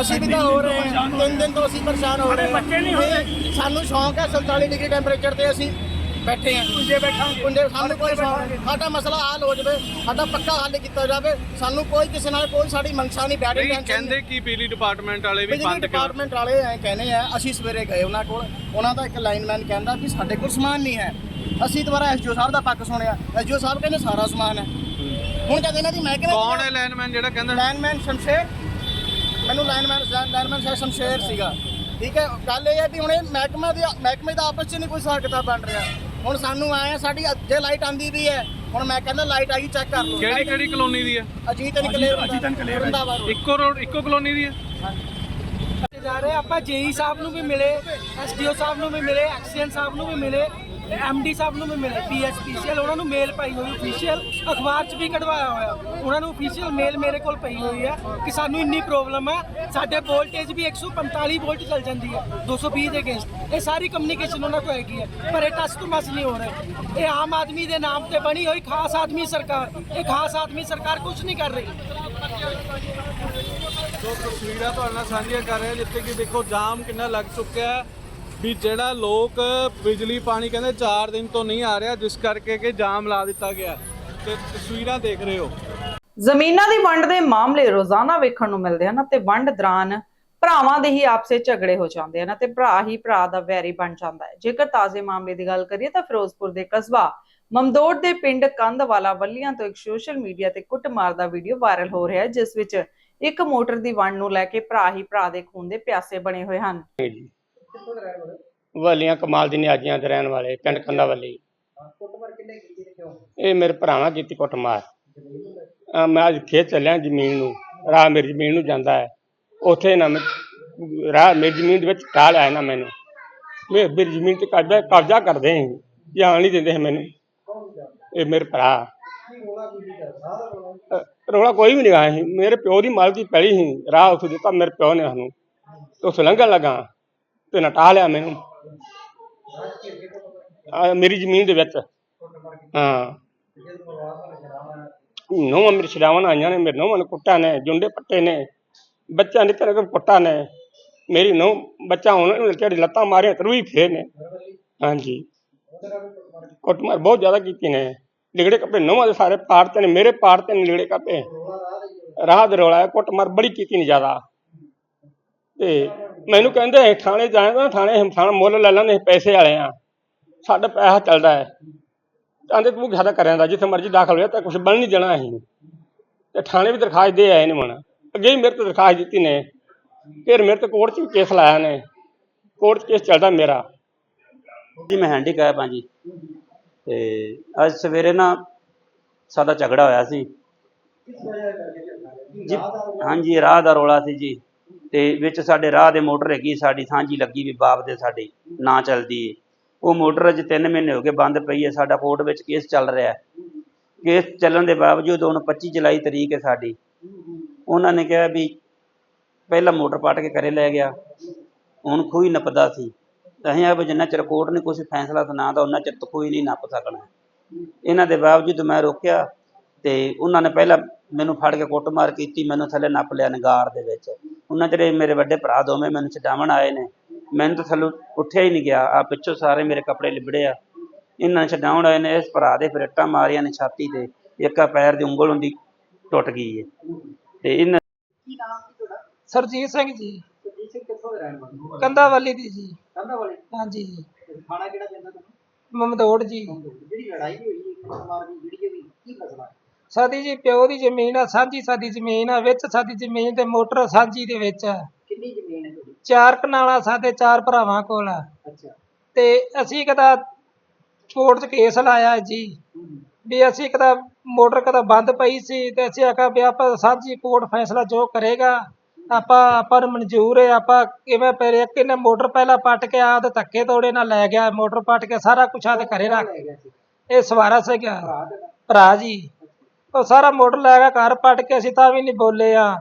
ਅਸੀਂ ਵੀ ਤਾਂ ਹੋ ਰਹੇ ਹਾਂ। ਤਿੰਨ ਦਿਨ ਤੋਂ ਅਸੀਂ ਪਰੇਸ਼ਾਨ ਹੋ ਰਹੇ ਹਾਂ। ਬੱਚੇ ਨਹੀਂ ਹੋਏ ਸਾਨੂੰ ਸ਼ੌਂਕ ਹੈ 47 ਡਿਗਰੀ ਟੈਂਪਰੇਚਰ ਤੇ ਅਸੀਂ ਬੈਠੇ ਹਾਂ। ਕੁੰਜੇ ਬੈਠਾ ਕੁੰਜੇ ਸਾਨੂੰ ਕੋਈ। ਸਾਡਾ ਮਸਲਾ ਹੱਲ ਹੋ ਜਾਵੇ ਸਾਡਾ ਪੱਕਾ ਹੱਲ ਕੀਤਾ ਜਾਵੇ ਸਾਨੂੰ ਕੋਈ ਕਿਸੇ ਨਾਲ ਕੋਈ ਸਾਡੀ ਮਨਸ਼ਾ ਨਹੀਂ ਬੈਠੇ ਨਹੀਂ ਕਹਿੰਦੇ ਕਿ ਬਿਜਲੀ ਡਿਪਾਰਟਮੈਂਟ ਵਾਲੇ ਵੀ ਬੰਦ ਡਿਪਾਰਟਮੈਂਟ ਵਾਲੇ ਐ ਕਹਿੰਦੇ ਆ ਅਸੀਂ ਸਵੇਰੇ ਗਏ ਉਹਨਾਂ ਕੋਲ ਉਹਨਾਂ ਦਾ ਇੱਕ ਲਾਈਨਮੈਨ ਕਹਿੰਦਾ ਵੀ ਸਾਡੇ ਕੋਲ ਸਮਾਨ ਨਹੀਂ ਹੈ। ਅਸੀਂ ਦੁਬਾਰਾ ਐਸਜੀਓ ਸਾਹਿਬ ਦਾ ਪੱਕ ਸੁਣਿਆ। ਐਸਜੀਓ ਸਾਹਿਬ ਕਹਿੰਦੇ ਸਾਰਾ ਸਮਾਨ ਹੈ। ਹੁਣ ਜਦ ਇਹਨਾਂ ਦੀ ਮਹਿਕਮੇ ਕੌਣ ਹੈ ਲਾਈਨਮੈਨ ਜਿਹੜਾ ਕਹਿੰਦਾ? ਲਾਈਨਮੈਨ ਸ਼ਮਸ਼ੇਰ ਮੈਨੂੰ ਲਾਈਨਮੈਨ ਲਾਈਨਮੈਨ ਸ਼ਾਇਦ ਸ਼ਮਸ਼ੇਰ ਸੀਗਾ। ਠੀਕ ਹੈ ਗੱਲ ਇਹ ਹੈ ਵੀ ਹੁਣ ਇਹ ਮਹਿਕਮੇ ਦੀ ਮਹਿਕਮੇ ਦਾ ਆਪਸ 'ਚ ਨਹੀਂ ਕੋਈ ਹਿਸਾਬ ਕਿਤਾਬ ਬਣ ਰਿਹਾ। ਹੁਣ ਸਾਨੂੰ ਆਏ ਆ ਸਾਡੀ ਜੇ ਲਾਈਟ ਆਂਦੀ ਵੀ ਹੈ। ਹੁਣ ਮੈਂ ਕਹਿੰਦਾ ਲਾਈਟ ਆਈ ਚੈੱਕ ਕਰ ਲਓ। ਕਿਹੜੀ ਕਿਹੜੀ ਕਲੋਨੀ ਦੀ ਹੈ? ਅਜੀਤ ਨਿਕਲੇ ਅਜੀਤ ਨਿਕਲੇ ਵਰਿੰਦਾਵਨ ਇੱਕੋ ਰੋਡ ਇੱਕੋ ਕਲੋਨੀ ਦੀ ਹੈ? ਜਾ ਰਹੇ ਆਪਾਂ ਜੇਈ ਸਾਹਿਬ ਨੂੰ ਵੀ ਮਿਲੇ ਐਸਡੀਓ ਸਾਹਿਬ ਨੂੰ ਵੀ ਮਿਲੇ ਐਕਸੀਐਨ ਸਾਹਿਬ ਨੂੰ ਵੀ ਮਿਲੇ। ਐਮਡੀ ਸਾਹਿਬ ਨੂੰ ਵੀ ਮਿਲੇ ਪੀਐਸਪੀਸੀਐਲ ਉਹਨਾਂ ਨੂੰ ਮੇਲ ਪਾਈ ਹੋਈ ਅਫੀਸ਼ੀਅਲ ਅਖਬਾਰ 'ਚ ਵੀ ਕਢਵਾਇਆ ਹੋਇਆ। ਉਹਨਾਂ ਨੂੰ ਅਫੀਸ਼ੀਅਲ ਮੇਲ ਮੇਰੇ ਕੋਲ ਪਈ ਹੋਈ ਹੈ ਕਿ ਸਾਨੂੰ ਇੰਨੀ ਪ੍ਰੋਬਲਮ ਹੈ, ਸਾਡੇ ਵੋਲਟੇਜ ਵੀ 145 ਵੋਲਟ ਚੱਲ ਜਾਂਦੀ ਹੈ 220 ਦੇ ਅਗੇਂਸਟ ਇਹ ਸਾਰੀ ਕਮਿਊਨੀਕੇਸ਼ਨ ਉਹਨਾਂ ਕੋਲ ਹੈਗੀ ਹੈ, ਪਰ ਇਹ ਟਸ ਤੋਂ ਮਸ ਨਹੀਂ ਹੋ ਰਿਹਾ। ਇਹ ਆਮ ਆਦਮੀ ਦੇ ਨਾਮ ਤੇ ਬਣੀ ਹੋਈ ਖਾਸ ਆਦਮੀ ਸਰਕਾਰ, ਇਹ ਖਾਸ ਆਦਮੀ ਸਰਕਾਰ ਕੁਝ ਨਹੀਂ ਕਰ ਰਹੀ। ਜੋ ਤਸਵੀਰਾਂ ਤੁਹਾਡੇ ਨਾਲ ਸਾਂਝੀਆਂ ਕਰ ਰਹੇ ਜਿੱਥੇ ਕਿ ਦੇਖੋ ਜਾਮ ਕਿੰਨਾ ਲੱਗ ਚੁੱਕਿਆ ਹੈ। ਵੀ ਜਿਹੜਾ ਲੋਕ ਬਿਜਲੀ ਪਾਣੀ ਕਹਿੰਦੇ 4 ਦਿਨ ਤੋਂ ਨਹੀਂ ਆ ਰਿਹਾ ਜਿਸ ਕਰਕੇ ਕਿ ਜਾਮ ਲਾ ਦਿੱਤਾ ਗਿਆ। ਤੇ ਤਸਵੀਰਾਂ ਦੇਖ ਰਹੇ ਹੋ। ਜ਼ਮੀਨਾਂ ਦੀ ਵੰਡ ਦੇ ਮਾਮਲੇ ਰੋਜ਼ਾਨਾ ਵੇਖਣ ਨੂੰ ਮਿਲਦੇ ਹਨ ਤੇ ਵੰਡ ਦੌਰਾਨ ਭਰਾਵਾਂ ਦੇ ਹੀ ਆਪਸੇ ਝਗੜੇ ਹੋ ਜਾਂਦੇ ਹਨ ਤੇ ਭਰਾ ਹੀ ਭਰਾ ਦਾ ਵੈਰੀ ਬਣ ਜਾਂਦਾ ਹੈ। ਜੇਕਰ ਤਾਜ਼ੇ ਮਾਮਲੇ ਦੀ ਗੱਲ ਕਰੀਏ ਤਾਂ ਫਿਰੋਜ਼ਪੁਰ ਦੇ ਕਸਬਾ ਮਮਦੋੜ ਦੇ ਪਿੰਡ ਕੰਧਵਾਲਾ ਵੱਲੀਆਂ ਤੋਂ ਇੱਕ ਸੋਸ਼ਲ ਮੀਡੀਆ ਤੇ ਕੁੱਟਮਾਰ ਦਾ ਵੀਡੀਓ ਵਾਇਰਲ ਹੋ ਰਿਹਾ ਹੈ ਜਿਸ ਵਿੱਚ ਇੱਕ ਮੋਟਰ ਦੀ ਵੰਡ ਨੂੰ ਲੈ ਕੇ ਭਰਾ ਹੀ ਭਰਾ ਦੇ ਖੂਨ ਦੇ ਪਿਆਸੇ ਬਣੇ ਹੋਏ ਹਨ। ਜੀ ਵਾਲੀਆਂ ਕਮਾਲ ਦੀ ਨਿਆਜੀਆਂ ਦੇ ਰਹਿਣ ਵਾਲੇ ਪਿੰਡ ਕੰਦਾ ਵਾਲੀ। ਇਹ ਮੇਰੇ ਭਰਾਵਾਂ ਕੀਤੀ ਕੁੱਟਮਾਰ। ਅਹ ਮੈਂ ਅੱਜ ਖੇਤ ਚੱਲਿਆ ਜ਼ਮੀਨ ਨੂੰ ਰਾਹ ਮੇਰੀ ਜ਼ਮੀਨ ਨੂੰ ਜਾਂਦਾ ਹੈ। ਉੱਥੇ ਨਾ ਮੈਂ ਰਾਹ ਮੇਰੀ ਜ਼ਮੀਨ ਦੇ ਵਿੱਚ ਟਾਲ ਆਇਆ ਨਾ ਮੈਨੂੰ। ਮੈਂ ਮੇਰੀ ਜ਼ਮੀਨ ਤੇ ਕਬਜ਼ਾ ਕਬਜ਼ਾ ਕਰਦੇ ਸੀ ਜਾਣ ਨਹੀਂ ਦਿੰਦੇ ਸੀ ਮੈਨੂੰ। ਇਹ ਮੇਰੇ ਭਰਾ। ਅਹ ਰੌਲਾ ਕੋਈ ਵੀ ਨਹੀਂ ਆਇਆ ਸੀ। ਮੇਰੇ ਪਿਓ ਦੀ ਮਾਲਕੀ ਪੈਲੀ ਸੀ। ਰਾਹ ਉੱਥੇ ਦਿੱਤਾ ਮੇਰੇ ਪਿਓ ਨੇ ਸਾਨੂੰ। ਤੇ ਉਸ ਲੰਘਣ ਲੱਗਾ। ਤੇ ਨਟਾ ਲਿਆ ਮੈਨੂੰ। ਆ ਮੇਰੀ ਜ਼ਮੀਨ ਦੇ ਵਿੱਚ। ਹਾਂ। ਨੌਵਾਂ ਮੇਰੇ ਛਡਾਵਣ ਆਈਆਂ ਨੇ ਮੇਰੇ ਨੌਵਾਂ ਨੂੰ ਕੁੱਟਾ ਨੇ ਜੁੰਡੇ ਪੱਟੇ ਨੇ ਬੱਚਾ ਨਿਕਲ ਕੇ ਕੁੱਟਾ ਨੇ। ਮੇਰੀ ਨੌ ਬੱਚਾ ਹੁਣ ਉਹਨੂੰ ਕਿਹੜੀ ਲੱਤਾਂ ਮਾਰੀਆਂ ਤਰੂਈ ਫੇਰ ਨੇ। ਹਾਂਜੀ। ਕੁੱਟਮਾਰ ਬਹੁਤ ਜ਼ਿਆਦਾ ਕੀਤੀ ਨੇ। ਲਿਗੜੇ ਕੱਪੜੇ ਨੌਵਾਂ ਦੇ ਸਾਰੇ ਪਾੜਤੇ ਨੇ ਮੇਰੇ ਪਾੜਤੇ ਨੇ ਲਿਗੜੇ ਕੱਪੜੇ। ਰਾਹ ਦੇ ਰੌਲਾ ਹੈ, ਕੁੱਟਮਾਰ ਬੜੀ ਕੀਤੀ ਨੇ ਜ਼ਿਆਦਾ। ਤੇ ਮੈਨੂੰ ਕਹਿੰਦੇ ਅਸੀਂ ਥਾਣੇ ਜਾਏਗਾ ਥਾਣੇ ਹਮ ਥਾਣਾ ਮੁੱਲ ਲੈ ਲੈਂਦੇ ਅਸੀਂ ਪੈਸੇ ਵਾਲੇ ਆ। ਸਾਡਾ ਪੈਸਾ ਚੱਲਦਾ ਹੈ। ਕਹਿੰਦੇ ਤੂੰ ਜ਼ਿਆਦਾ ਕਰਿਆ ਦਾ ਜਿੱਥੇ ਮਰਜ਼ੀ ਦਾਖਲ ਹੋਇਆ ਤਾਂ ਕੁਝ ਬਣ ਨਹੀਂ ਦੇਣਾ ਅਸੀਂ। ਤੇ ਥਾਣੇ ਵੀ ਦਰਖਾਸਤ ਦੇ ਆਏ ਨੇ ਮਨ ਅੱਗੇ ਹੀ ਮੇਰੇ ਤੇ ਦਰਖਾਸਤ ਦਿੱਤੀ ਨੇ। ਫਿਰ ਮੇਰੇ ਤੇ ਕੋਰਟ 'ਚ ਵੀ ਕੇਸ ਲਾਇਆ ਨੇ। ਕੋਰਟ 'ਚ ਕੇਸ ਚੱਲਦਾ ਮੇਰਾ। ਜੀ, ਮੈਂ ਹੈਂਡੀਕੈਪ ਹਾਂ ਜੀ। ਤੇ ਅੱਜ ਸਵੇਰੇ ਨਾ ਸਾਡਾ ਝਗੜਾ ਹੋਇਆ ਸੀ। ਜੀ, ਹਾਂਜੀ, ਰਾਹ ਦਾ ਰੋਲਾ ਸੀ ਜੀ। ਤੇ ਵਿੱਚ ਸਾਡੇ ਰਾਹ ਦੇ ਮੋਟਰ ਹੈਗੀ, ਸਾਡੀ ਸਾਂਝੀ ਲੱਗੀ ਵੀ ਬਾਪ ਦੇ ਸਾਡੀ ਨਾ ਚੱਲਦੀ ਏ। ਉਹ ਮੋਟਰ ਅਜ 3 ਮਹੀਨੇ ਹੋ ਗਏ ਬੰਦ ਪਈ ਹੈ ਸਾਡਾ ਕੋਰਟ ਵਿੱਚ ਕੇਸ ਚੱਲ ਰਿਹਾ ਹੈ ਕੇਸ ਚੱਲਣ ਦੇ ਬਾਵਜੂਦ ਹੁਣ 25 ਜੁਲਾਈ ਤਰੀਕ ਹੈ ਸਾਡੀ। ਉਹਨਾਂ ਨੇ ਕਿਹਾ ਵੀ ਪਹਿਲਾਂ ਮੋਟਰ ਪਾਟ ਕੇ ਕਰੇ ਲੈ ਗਿਆ, ਹੁਣ ਖੂਹੀ ਨੱਪਦਾ ਸੀ। ਅਸੀਂ ਆ ਵੀ ਜਿੰਨਾ ਚਿਰ ਕੋਰਟ ਨੇ ਕੁਝ ਫੈਸਲਾ ਸੁਣਾ ਤਾਂ ਉਹਨਾਂ ਚਿਰ ਤਾਂ ਕੋਈ ਨਹੀਂ ਨੱਪ ਸਕਣਾ। ਇਹਨਾਂ ਦੇ ਬਾਵਜੂਦ ਮੈਂ ਰੋਕਿਆ ਤੇ ਉਹਨਾਂ ਨੇ ਪਹਿਲਾਂ ਮੈਨੂੰ ਫੜ ਕੇ ਕੁੱਟਮਾਰ ਕੀਤੀ, ਮੈਨੂੰ ਥੱਲੇ ਨੱਪ ਲਿਆ ਨਗਾਰ ਦੇ ਵਿੱਚ। ਉਹਨਾਂ ਚਿਰ ਮੇਰੇ ਵੱਡੇ ਭਰਾ ਦੋਵੇਂ ਮੈਨੂੰ ਛਡਾਵਣ ਆਏ ਨੇ ਮੈਨੂੰ ਤਾਂ ਥੱਲੋਂ ਉੱਠਿਆ ਹੀ ਨਹੀਂ ਗਿਆ ਆ ਪਿੱਛੋਂ ਸਾਰੇ ਮੇਰੇ ਕੱਪੜੇ ਲਿਬੜੇ ਆ। ਇਹਨਾਂ ਨੇ ਛਡਾਉਣ ਆਏ ਨੇ ਇਸ ਭਰਾ ਦੇ ਫਿਰ ਇੱਟਾਂ ਮਾਰੀਆਂ ਨੇ ਛਾਤੀ ਤੇ ਇੱਕ ਪੈਰ ਦੀ ਉਂਗਲ ਹੁੰਦੀ ਟੁੱਟ ਗਈ ਹੈ ਤੇ ਇਹਨਾਂ ਸਰਜੀਤ ਸਿੰਘ ਜੀ। ਸਰਜੀਤ ਸਿੰਘ ਕਿੱਥੋਂ ਦੇ ਰਹਿਣ ਵਾਲੇ ਕੰਦਾ ਵਾਲੀ ਦੀ ਜੀ। ਵਾਲੇ ਹਾਂਜੀ। ਥਾਣਾ ਕਿਹੜਾ ਪੈਂਦਾ ਤੁਹਾਨੂੰ ਮਮਦੋੜ ਜੀ। ਜਿਹੜੀ ਲੜਾਈ ਹੋਈ ਕੁੱਟਮਾਰ ਦੀ ਵੀਡੀਓ ਵੀ ਕੀ ਮਸਲਾ ਹੈ ਸਾਡੀ ਜੀ ਪਿਓ ਦੀ ਜ਼ਮੀਨ ਆ ਸਾਂਝੀ ਸਾਡੀ ਜ਼ਮੀਨ ਆ ਵਿੱਚ ਸਾਡੀ ਜ਼ਮੀਨ ਤੇ ਮੋਟਰ ਸਾਂਝੀ ਦੇ ਵਿੱਚ ਆ। ਕਿੰਨੀ ਜ਼ਮੀਨ ਹੈ ਤੁਹਾਡੀ? ਚਾਰ ਕਨਾਲਾਂ ਸਾਡੇ ਚਾਰ ਭਰਾਵਾਂ ਕੋਲ ਆ। ਅੱਛਾ। ਤੇ ਅਸੀਂ ਕਦਾ ਕੋਰਟ 'ਚ ਕੇਸ ਲਾਇਆ ਜੀ। ਵੀ ਅਸੀਂ ਕਦਾ ਮੋਟਰ ਕਦਾ ਬੰਦ ਪਈ ਸੀ ਤੇ ਅਸੀਂ ਆਖਿਆ ਵੀ ਆਪਾਂ ਸਾਂਝੀ ਕੋਰਟ ਫੈਸਲਾ ਜੋ ਕਰੇਗਾ ਆਪਾਂ ਆਪਾਂ ਨੂੰ ਮਨਜ਼ੂਰ ਹੈ ਆਪਾਂ ਕਿਵੇਂ ਪਹਿਲੇ ਇੱਕ ਇਹਨੇ ਮੋਟਰ ਪਹਿਲਾਂ ਪੱਟ ਕੇ ਆਦ ਧੱਕੇ ਤੋੜੇ ਨਾਲ ਲੈ ਗਿਆ ਮੋਟਰ ਪੱਟ ਕੇ ਸਾਰਾ ਕੁਛ ਆਦੇ ਘਰੇ ਰੱਖ ਇਹ ਸਵਾਰਾ ਸੀਗਾ ਭਰਾ ਜੀ। ਉਹ ਸਾਰਾ ਮੋਟਰ ਲੈ ਗਿਆ ਘਰ ਪੱਟ ਕੇ ਅਸੀਂ ਤਾਂ ਵੀ ਨਹੀਂ ਬੋਲੇ ਆ।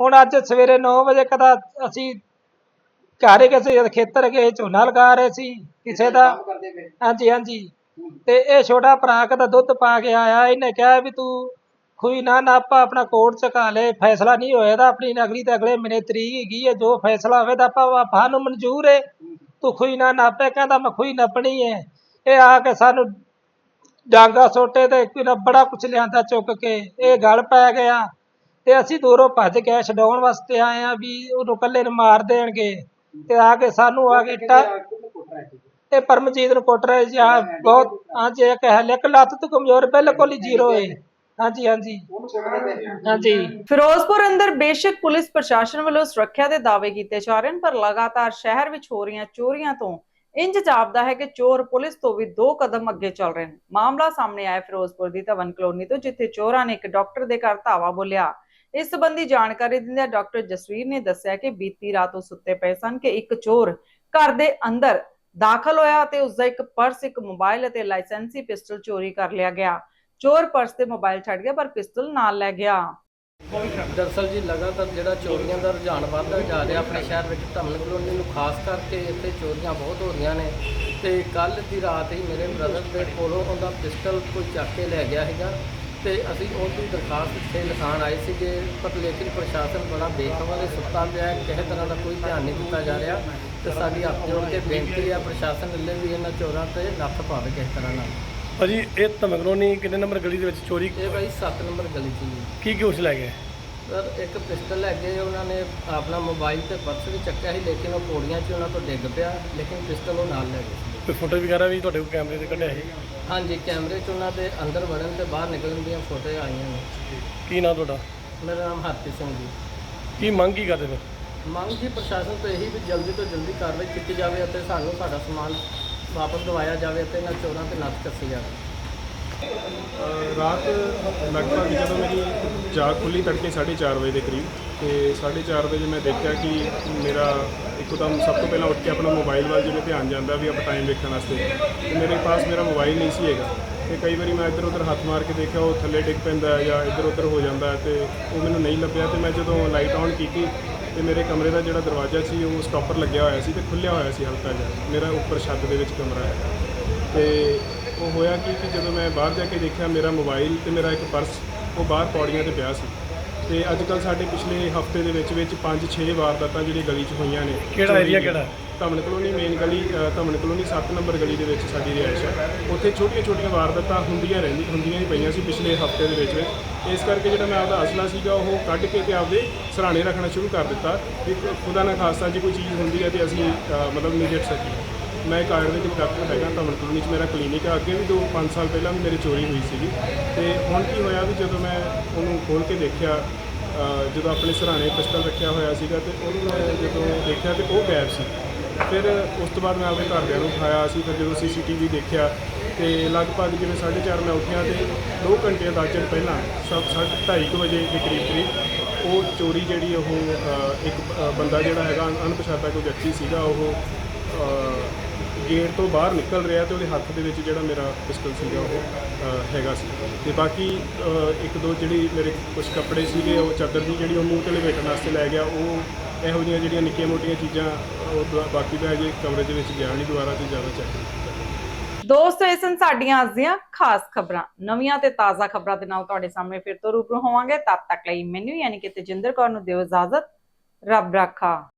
ਹੁਣ ਅੱਜ ਸਵੇਰੇ 9 ਵਜੇ ਕਦਾ ਅਸੀਂ ਘਰ ਕਿਸੇ ਖੇਤਰ ਗਏ ਝੋਨਾ ਲਗਾ ਰਹੇ ਸੀ ਕਿਸੇ ਦਾ। ਹਾਂਜੀ ਹਾਂਜੀ। ਤੇ ਇਹ ਛੋਟਾ ਭਰਾ ਕਦਾ ਦੁੱਧ ਪਾ ਕੇ ਆਇਆ ਇਹਨੇ ਕਿਹਾ ਵੀ ਤੂੰ ਖੂਈ ਨਾ ਨਾਪਾ ਆਪਣਾ ਕੋਰਟ ਚ ਘਾ ਲੈ ਫੈਸਲਾ ਨਹੀਂ ਹੋਇਆ ਤਾਂ ਆਪਣੀ ਨਗਰੀ ਤੇ ਅਗਲੇ ਮਹੀਨੇ ਤਰੀਕ ਹੈਗੀ ਹੈ ਜੋ ਫੈਸਲਾ ਹੋਵੇ ਤਾਂ ਆਪਾਂ ਆਪਾਂ ਨੂੰ ਮਨਜ਼ੂਰ ਹੈ। ਤੂੰ ਖੂਈ ਨਾ ਨਾਪੇ ਕਹਿੰਦਾ ਮੈਂ ਖੂਈ ਨੱਪਣੀ ਹੈ। ਇਹ ਆ ਕੇ ਸਾਨੂੰ ਡਾਂਗਾ ਸੋਟੇ ਤੇ ਕੋਈ ਬੜਾ ਕੁਛ ਲਿਆਂਦਾ ਚੁੱਕ ਕੇ, ਇਹ ਗਲ ਪੈ ਗਿਆ। ਤੇ ਅਸੀਂ ਦੂਰੋਂ ਭੱਜ ਕੇ ਛਡਾਉਣ ਵਾਸਤੇ ਆਏ ਆ ਵੀ ਉਹਨੂੰ ਇਕੱਲੇ ਨੂੰ ਮਾਰ ਦੇਣਗੇ। ਤੇ ਆ ਕੇ ਸਾਨੂੰ ਆ ਕੇ ਟਾ ਇਹ ਪਰਮਜੀਤ ਨੂੰ ਕੁੱਟ ਰਹੇ ਜੀ ਆ ਬਹੁਤ ਹਾਂਜੀ ਇੱਕ ਹੈ ਇੱਕ ਲੱਤ ਤੋਂ ਕਮਜ਼ੋਰ, ਬਿਲਕੁਲ ਹੀ ਜ਼ੀਰੋ ਹੈ ਹਾਂਜੀ ਹਾਂਜੀ ਹਾਂਜੀ ਫਿਰੋਜ਼ਪੁਰ ਅੰਦਰ ਬੇਸ਼ੱਕ ਪੁਲਿਸ ਪ੍ਰਸ਼ਾਸਨ ਵੱਲੋਂ ਸੁਰੱਖਿਆ ਦੇ ਦਾਅਵੇ ਕੀਤੇ ਜਾ ਰਹੇ ਹਨ, ਪਰ ਲਗਾਤਾਰ ਸ਼ਹਿਰ ਵਿੱਚ ਹੋ ਰਹੀਆਂ ਚੋਰੀਆਂ ਤੋਂ ਇੰਜ ਜਾਪਦਾ ਹੈ ਕਿ ਚੋਰ ਪੁਲਿਸ ਤੋਂ ਵੀ ਦੋ ਕਦਮ ਅੱਗੇ ਚੱਲ ਰਹੇ ਹਨ ਮਾਮਲਾ ਸਾਹਮਣੇ ਆਇਆ ਫਿਰੋਜ਼ਪੁਰ ਦੀ ਧਵਨ ਕਲੋਨੀ ਤੋਂ, ਜਿੱਥੇ ਚੋਰਾਂ ਨੇ ਇੱਕ ਡਾਕਟਰ ਦੇ ਘਰ ਧਾਵਾ ਬੋਲਿਆ। ਇਸ ਸੰਬੰਧੀ ਜਾਣਕਾਰੀ ਦਿੰਦਿਆਂ ਡਾਕਟਰ ਜਸਵੀਰ ਨੇ ਦੱਸਿਆ ਕਿ ਬੀਤੀ ਰਾਤ ਉਹ ਸੁੱਤੇ ਪਏ ਸਨ ਕਿ ਇੱਕ ਚੋਰ ਘਰ ਦੇ ਅੰਦਰ ਦਾਖਲ ਹੋਇਆ ਅਤੇ ਉਸ ਦਾ ਇੱਕ ਪਰਸ, ਇੱਕ ਮੋਬਾਈਲ ਅਤੇ ਲਾਇਸੈਂਸੀ ਪਿਸਟਲ ਚੋਰੀ ਕਰ ਲਿਆ ਗਿਆ। ਚੋਰ ਪਰਸ ਤੇ ਮੋਬਾਈਲ ਛੱਡ ਗਿਆ, ਪਰ ਪਿਸਟਲ ਨਾਲ ਲੈ ਗਿਆ। ਦਰਅਸਲ ਜੀ, ਲਗਾਤਾਰ ਜਿਹੜਾ ਚੋਰੀਆਂ ਦਾ ਰੁਝਾਨ ਵੱਧਦਾ ਜਾ ਰਿਹਾ ਆਪਣੇ ਸ਼ਹਿਰ ਵਿੱਚ ਧਮਨ ਕਲੋਨੀ ਨੂੰ, ਖਾਸ ਕਰਕੇ ਇੱਥੇ ਚੋਰੀਆਂ ਬਹੁਤ ਹੋ ਰਹੀਆਂ ਨੇ। ਤੇ ਕੱਲ ਦੀ ਰਾਤ ਹੀ ਮੇਰੇ ਬ੍ਰਦਰ ਦੇ ਕੋਲੋਂ ਉਹਦਾ ਪਿਸਟਲ ਕੋਈ ਚੱਕ ਕੇ ਲੈ ਗਿਆ ਹੈਗਾ ਤੇ ਅਸੀਂ ਉਹਦੀ ਦਰਖਾਸਤ ਇੱਥੇ ਲਿਖਾਣ ਆਏ ਸੀਗੇ। ਪਰ ਲੇਕਿਨ ਪ੍ਰਸ਼ਾਸਨ ਬੜਾ ਬੇਖਬਰ ਹੈ ਸੁੱਤਾ ਪਿਆ ਹੈ ਕਿਸੇ ਤਰ੍ਹਾਂ ਦਾ ਕੋਈ ਧਿਆਨ ਨਹੀਂ ਦਿੱਤਾ ਜਾ ਰਿਹਾ ਤੇ ਸਾਡੀ ਹੱਥ ਜੋੜ ਕੇ ਬੇਨਤੀ ਹੈ, ਪ੍ਰਸ਼ਾਸਨ ਵੱਲੋਂ ਵੀ ਇਹਨਾਂ ਚੋਰਾਂ ਤੇ ਨੱਥ ਪਾਵੇ ਕਿਸੇ ਤਰ੍ਹਾਂ ਨਾਲ। ਭਾਜੀ ਇਹ ਧਮਕਰੋਨੀ ਕਿੰਨੇ ਨੰਬਰ ਗਲੀ ਦੇ ਵਿੱਚ ਚੋਰੀ ਇਹ ਭਾਈ 7 ਨੰਬਰ ਗਲੀ 'ਚ ਜੀ। ਕੀ ਕੁਛ ਲੈ ਗਏ? ਸਰ ਇੱਕ ਪਿਸਟਲ ਲੈ ਗਏ ਉਹਨਾਂ ਨੇ ਆਪਣਾ ਮੋਬਾਈਲ ਤੇ ਪਰਸ ਵੀ ਚੱਕਿਆ ਸੀ ਲੇਕਿਨ ਉਹ ਪੌੜੀਆਂ 'ਚ ਉਹਨਾਂ ਤੋਂ ਡਿੱਗ ਪਿਆ ਲੇਕਿਨ ਪਿਸਟਲ ਉਹ ਨਾਲ ਲੈ ਗਏ ਕੋਈ ਫੋਟੋ ਵਗੈਰਾ ਵੀ ਤੁਹਾਡੇ ਕੋਲ ਕੈਮਰੇ ਤੇ ਕੱਢਿਆ ਸੀ? ਹਾਂਜੀ ਕੈਮਰੇ 'ਚ ਉਹਨਾਂ ਦੇ ਅੰਦਰ ਵੜਨ ਤੇ ਬਾਹਰ ਨਿਕਲਣ ਦੀਆਂ ਫੋਟੋ ਆਈਆਂ ਨੇ। ਕੀ ਨਾਂ ਤੁਹਾਡਾ? ਮੇਰਾ ਨਾਮ ਹਰਪ੍ਰੀਤ ਸਿੰਘ ਜੀ। ਕੀ ਮੰਗ ਕੀ ਕਰਦੇ ਫਿਰ? ਮੰਗ ਜੀ ਪ੍ਰਸ਼ਾਸਨ ਤੋਂ ਇਹੀ ਵੀ ਜਲਦੀ ਤੋਂ ਜਲਦੀ ਕਾਰਵਾਈ ਕੀਤੀ ਜਾਵੇ ਅਤੇ ਸਾਨੂੰ ਸਾਡਾ ਸਮਾਨ ਵਾਪਸ ਦਿਵਾਇਆ ਜਾਵੇ ਅਤੇ ਇਹਨਾਂ ਚੋਰਾਂ ਤੇ ਨੱਥ ਕੱਸੀ ਜਾਵੇ ਰਾਤ ਲਗਭਗ ਜਦੋਂ ਮੇਰੀ ਜਾਗ ਖੁੱਲੀ ਤੜਕੇ 4:30 ਵਜੇ ਦੇ ਕਰੀਬ, ਤੇ 4:30 ਵਜੇ ਮੈਂ ਦੇਖਿਆ ਕਿ ਮੇਰਾ ਇੱਕਦਮ ਸਭ ਤੋਂ ਪਹਿਲਾਂ ਉੱਠ ਕੇ ਆਪਣਾ ਮੋਬਾਈਲ ਵੱਲ ਜਿਵੇਂ ਧਿਆਨ ਜਾਂਦਾ ਵੀ ਆਪਾਂ ਟਾਈਮ ਵੇਖਣ ਵਾਸਤੇ, ਤੇ ਮੇਰੇ ਪਾਸ ਮੇਰਾ ਮੋਬਾਈਲ ਨਹੀਂ ਸੀ ਹੈਗਾ। ਤੇ ਕਈ ਵਾਰੀ ਮੈਂ ਇੱਧਰ ਉੱਧਰ ਹੱਥ ਮਾਰ ਕੇ ਦੇਖਿਆ ਉਹ ਥੱਲੇ ਡਿੱਗ ਪੈਂਦਾ ਹੈ ਜਾਂ ਇੱਧਰ ਉੱਧਰ ਹੋ ਜਾਂਦਾ ਹੈ ਤੇ ਉਹ ਮੈਨੂੰ ਨਹੀਂ ਲੱਭਿਆ ਤੇ ਮੈਂ ਜਦੋਂ ਲਾਈਟ ਆਨ ਕੀਤੀ ਤੇ ਮੇਰੇ ਕਮਰੇ ਦਾ ਜਿਹੜਾ ਦਰਵਾਜ਼ਾ ਸੀ ਉਹ ਸਟਾਪਰ ਲੱਗਿਆ ਹੋਇਆ ਸੀ ਤੇ ਖੁੱਲਿਆ ਹੋਇਆ ਸੀ ਹਲਕਾ ਜਿਹਾ ਮੇਰਾ ਉੱਪਰ ਛੱਤ ਦੇ ਵਿੱਚ ਕਮਰਾ ਹੈ ਤੇ ਉਹ ਹੋਇਆ ਕੀ ਕਿ ਜਦੋਂ ਮੈਂ ਬਾਹਰ ਜਾ ਕੇ ਦੇਖਿਆ ਮੇਰਾ ਮੋਬਾਈਲ ਤੇ ਮੇਰਾ ਇੱਕ ਪਰਸ ਉਹ ਬਾਹਰ ਪੌੜੀਆਂ ਤੇ ਪਿਆ ਸੀ ਤੇ ਅੱਜ ਕੱਲ ਸਾਡੇ ਪਿਛਲੇ ਹਫ਼ਤੇ ਦੇ ਵਿੱਚ ਵਿੱਚ 5-6 ਵਾਰਦਾਤਾਂ ਜਿਹੜੀਆਂ ਗਲੀ 'ਚ ਹੋਈਆਂ ਨੇ ਕਿਹੜਾ ਦੀਆਂ। ਕਿਹੜਾ? ਧਮਨ ਕਲੋਨੀ ਮੇਨ ਗਲੀ ਅ, ਧਮਨ ਕਲੋਨੀ 7 ਨੰਬਰ ਗਲੀ ਦੇ ਵਿੱਚ ਸਾਡੀ ਰਿਹਾਇਸ਼ ਹੈ। ਉੱਥੇ ਛੋਟੀਆਂ-ਛੋਟੀਆਂ ਵਾਰਦਾਤਾਂ ਹੁੰਦੀਆਂ ਰਹਿੰਦੀ ਹੁੰਦੀਆਂ ਹੀ ਪਈਆਂ ਸੀ ਪਿਛਲੇ ਹਫ਼ਤੇ ਦੇ ਵਿੱਚ। ਵਿੱਚ ਇਸ ਕਰਕੇ ਜਿਹੜਾ ਮੈਂ ਆਪਦਾ ਅਸਲਾ ਸੀਗਾ ਉਹ ਕੱਢ ਕੇ ਤੇ ਆਪਦੇ ਸਰਾਣੇ ਰੱਖਣਾ ਸ਼ੁਰੂ ਕਰ ਦਿੱਤਾ। ਵੀ ਖੁਦਾ ਨਾ ਖਾਸਤਾ ਜੇ ਕੋਈ ਚੀਜ਼ ਹੁੰਦੀ ਹੈ ਤੇ ਅਸੀਂ ਅ, ਮਤਲਬ ਨਿਜਟ ਸਕੀਏ। ਮੈਂ ਇੱਕ ਆਯੁਰਵੈਦਿਕ ਡਾਕਟਰ ਹੈਗਾ ਧਮਨ ਕਲੋਨੀ 'ਚ ਮੇਰਾ ਕਲੀਨਿਕ ਆ। ਅੱਗੇ ਵੀ ਦੋ ਪੰਜ ਸਾਲ ਪਹਿਲਾਂ ਵੀ ਮੇਰੀ ਚੋਰੀ ਹੋਈ ਸੀਗੀ। ਤੇ ਹੁਣ ਕੀ ਹੋਇਆ ਵੀ ਜਦੋਂ ਮੈਂ ਉਹਨੂੰ ਖੋਲ ਕੇ ਦੇਖਿਆ ਅ, ਜਦੋਂ ਆਪਣੇ ਸਰਾਣੇ ਪਿਸਟਲ ਰੱਖਿਆ ਹੋਇਆ ਸੀਗਾ ਤੇ ਉਹਨੂੰ ਮੈਂ ਜਦੋਂ ਦੇਖਿਆ ਤੇ ਉਹ ਗਾਇਬ ਸੀ। ਫਿਰ ਉਸ ਤੋਂ ਬਾਅਦ ਮੈਂ ਆਪਣੇ ਘਰਦਿਆਂ ਨੂੰ ਉਠਾਇਆ ਸੀ ਫਿਰ ਜਦੋਂ ਸੀਸੀਟੀਵੀ ਦੇਖਿਆ ਤੇ ਲਗਭਗ ਜਿਵੇਂ 4:30 ਮੈਂ ਉੱਠਿਆ ਤੇ 2 ਘੰਟੇ ਦਾ ਚਿਰ ਪਹਿਲਾਂ ਸਭ 2:30 ਵਜੇ ਦੇ ਕਰੀਬ ਕਰੀਬ ਉਹ ਚੋਰੀ ਜਿਹੜੀ ਉਹ ਇੱਕ ਬੰਦਾ ਜਿਹੜਾ ਹੈਗਾ ਅਣਪਛਾਤਾ ਕੋਈ ਵਿਅਕਤੀ ਸੀਗਾ, ਉਹ ਗੇਟ ਤੋਂ ਬਾਹਰ ਨਿਕਲ ਰਿਹਾ ਤੇ ਉਹਦੇ ਹੱਥ ਦੇ ਵਿੱਚ ਜਿਹੜਾ ਮੇਰਾ ਪਿਸਟਲ ਸੀਗਾ ਉਹ ਹੈਗਾ ਸੀ। ਤੇ ਬਾਕੀ ਇੱਕ ਦੋ ਜਿਹੜੀ ਮੇਰੇ ਕੁਝ ਕੱਪੜੇ ਸੀਗੇ, ਉਹ ਚਾਦਰ ਦੀ ਜਿਹੜੀ ਉਹ ਮੂੰਹ ਤੇ ਲਪੇਟਣ ਵਾਸਤੇ ਲੈ ਗਿਆ, ਉਹ ਇਹੋ ਜਿਹੀਆਂ ਜਿਹੜੀਆਂ ਨਿੱਕੀਆਂ ਮੋਟੀਆਂ ਚੀਜ਼ਾਂ, ਉਹ ਦੁਆ- ਬਾਕੀ ਦਾ ਅਜੇ ਕਮਰੇ ਵਿੱਚ ਗਿਆ ਨਹੀਂ ਦੁਬਾਰਾ ਤੇ ਜ਼ਿਆਦਾ ਚੈੱਕ ਦੋਸਤੋ, ਇਹ ਸਨ ਸਾਡੀਆਂ ਅੱਜ ਦੀਆਂ ਖਾਸ ਖਬਰਾਂ। ਨਵੀਆਂ ਤੇ ਤਾਜ਼ਾ ਖਬਰਾਂ ਦੇ ਨਾਲ ਤੁਹਾਡੇ ਸਾਹਮਣੇ ਫਿਰ ਤੋਂ ਰੂਬਰੂ ਹੋਵਾਂਗੇ। ਤਦ ਤੱਕ ਲਈ ਮੈਨੂੰ, ਯਾਨੀ ਕਿ ਤੇਜਿੰਦਰ ਕੌਰ ਨੂੰ ਦਿਓ ਇਜਾਜ਼ਤ। ਰੱਬ ਰਾਖਾ।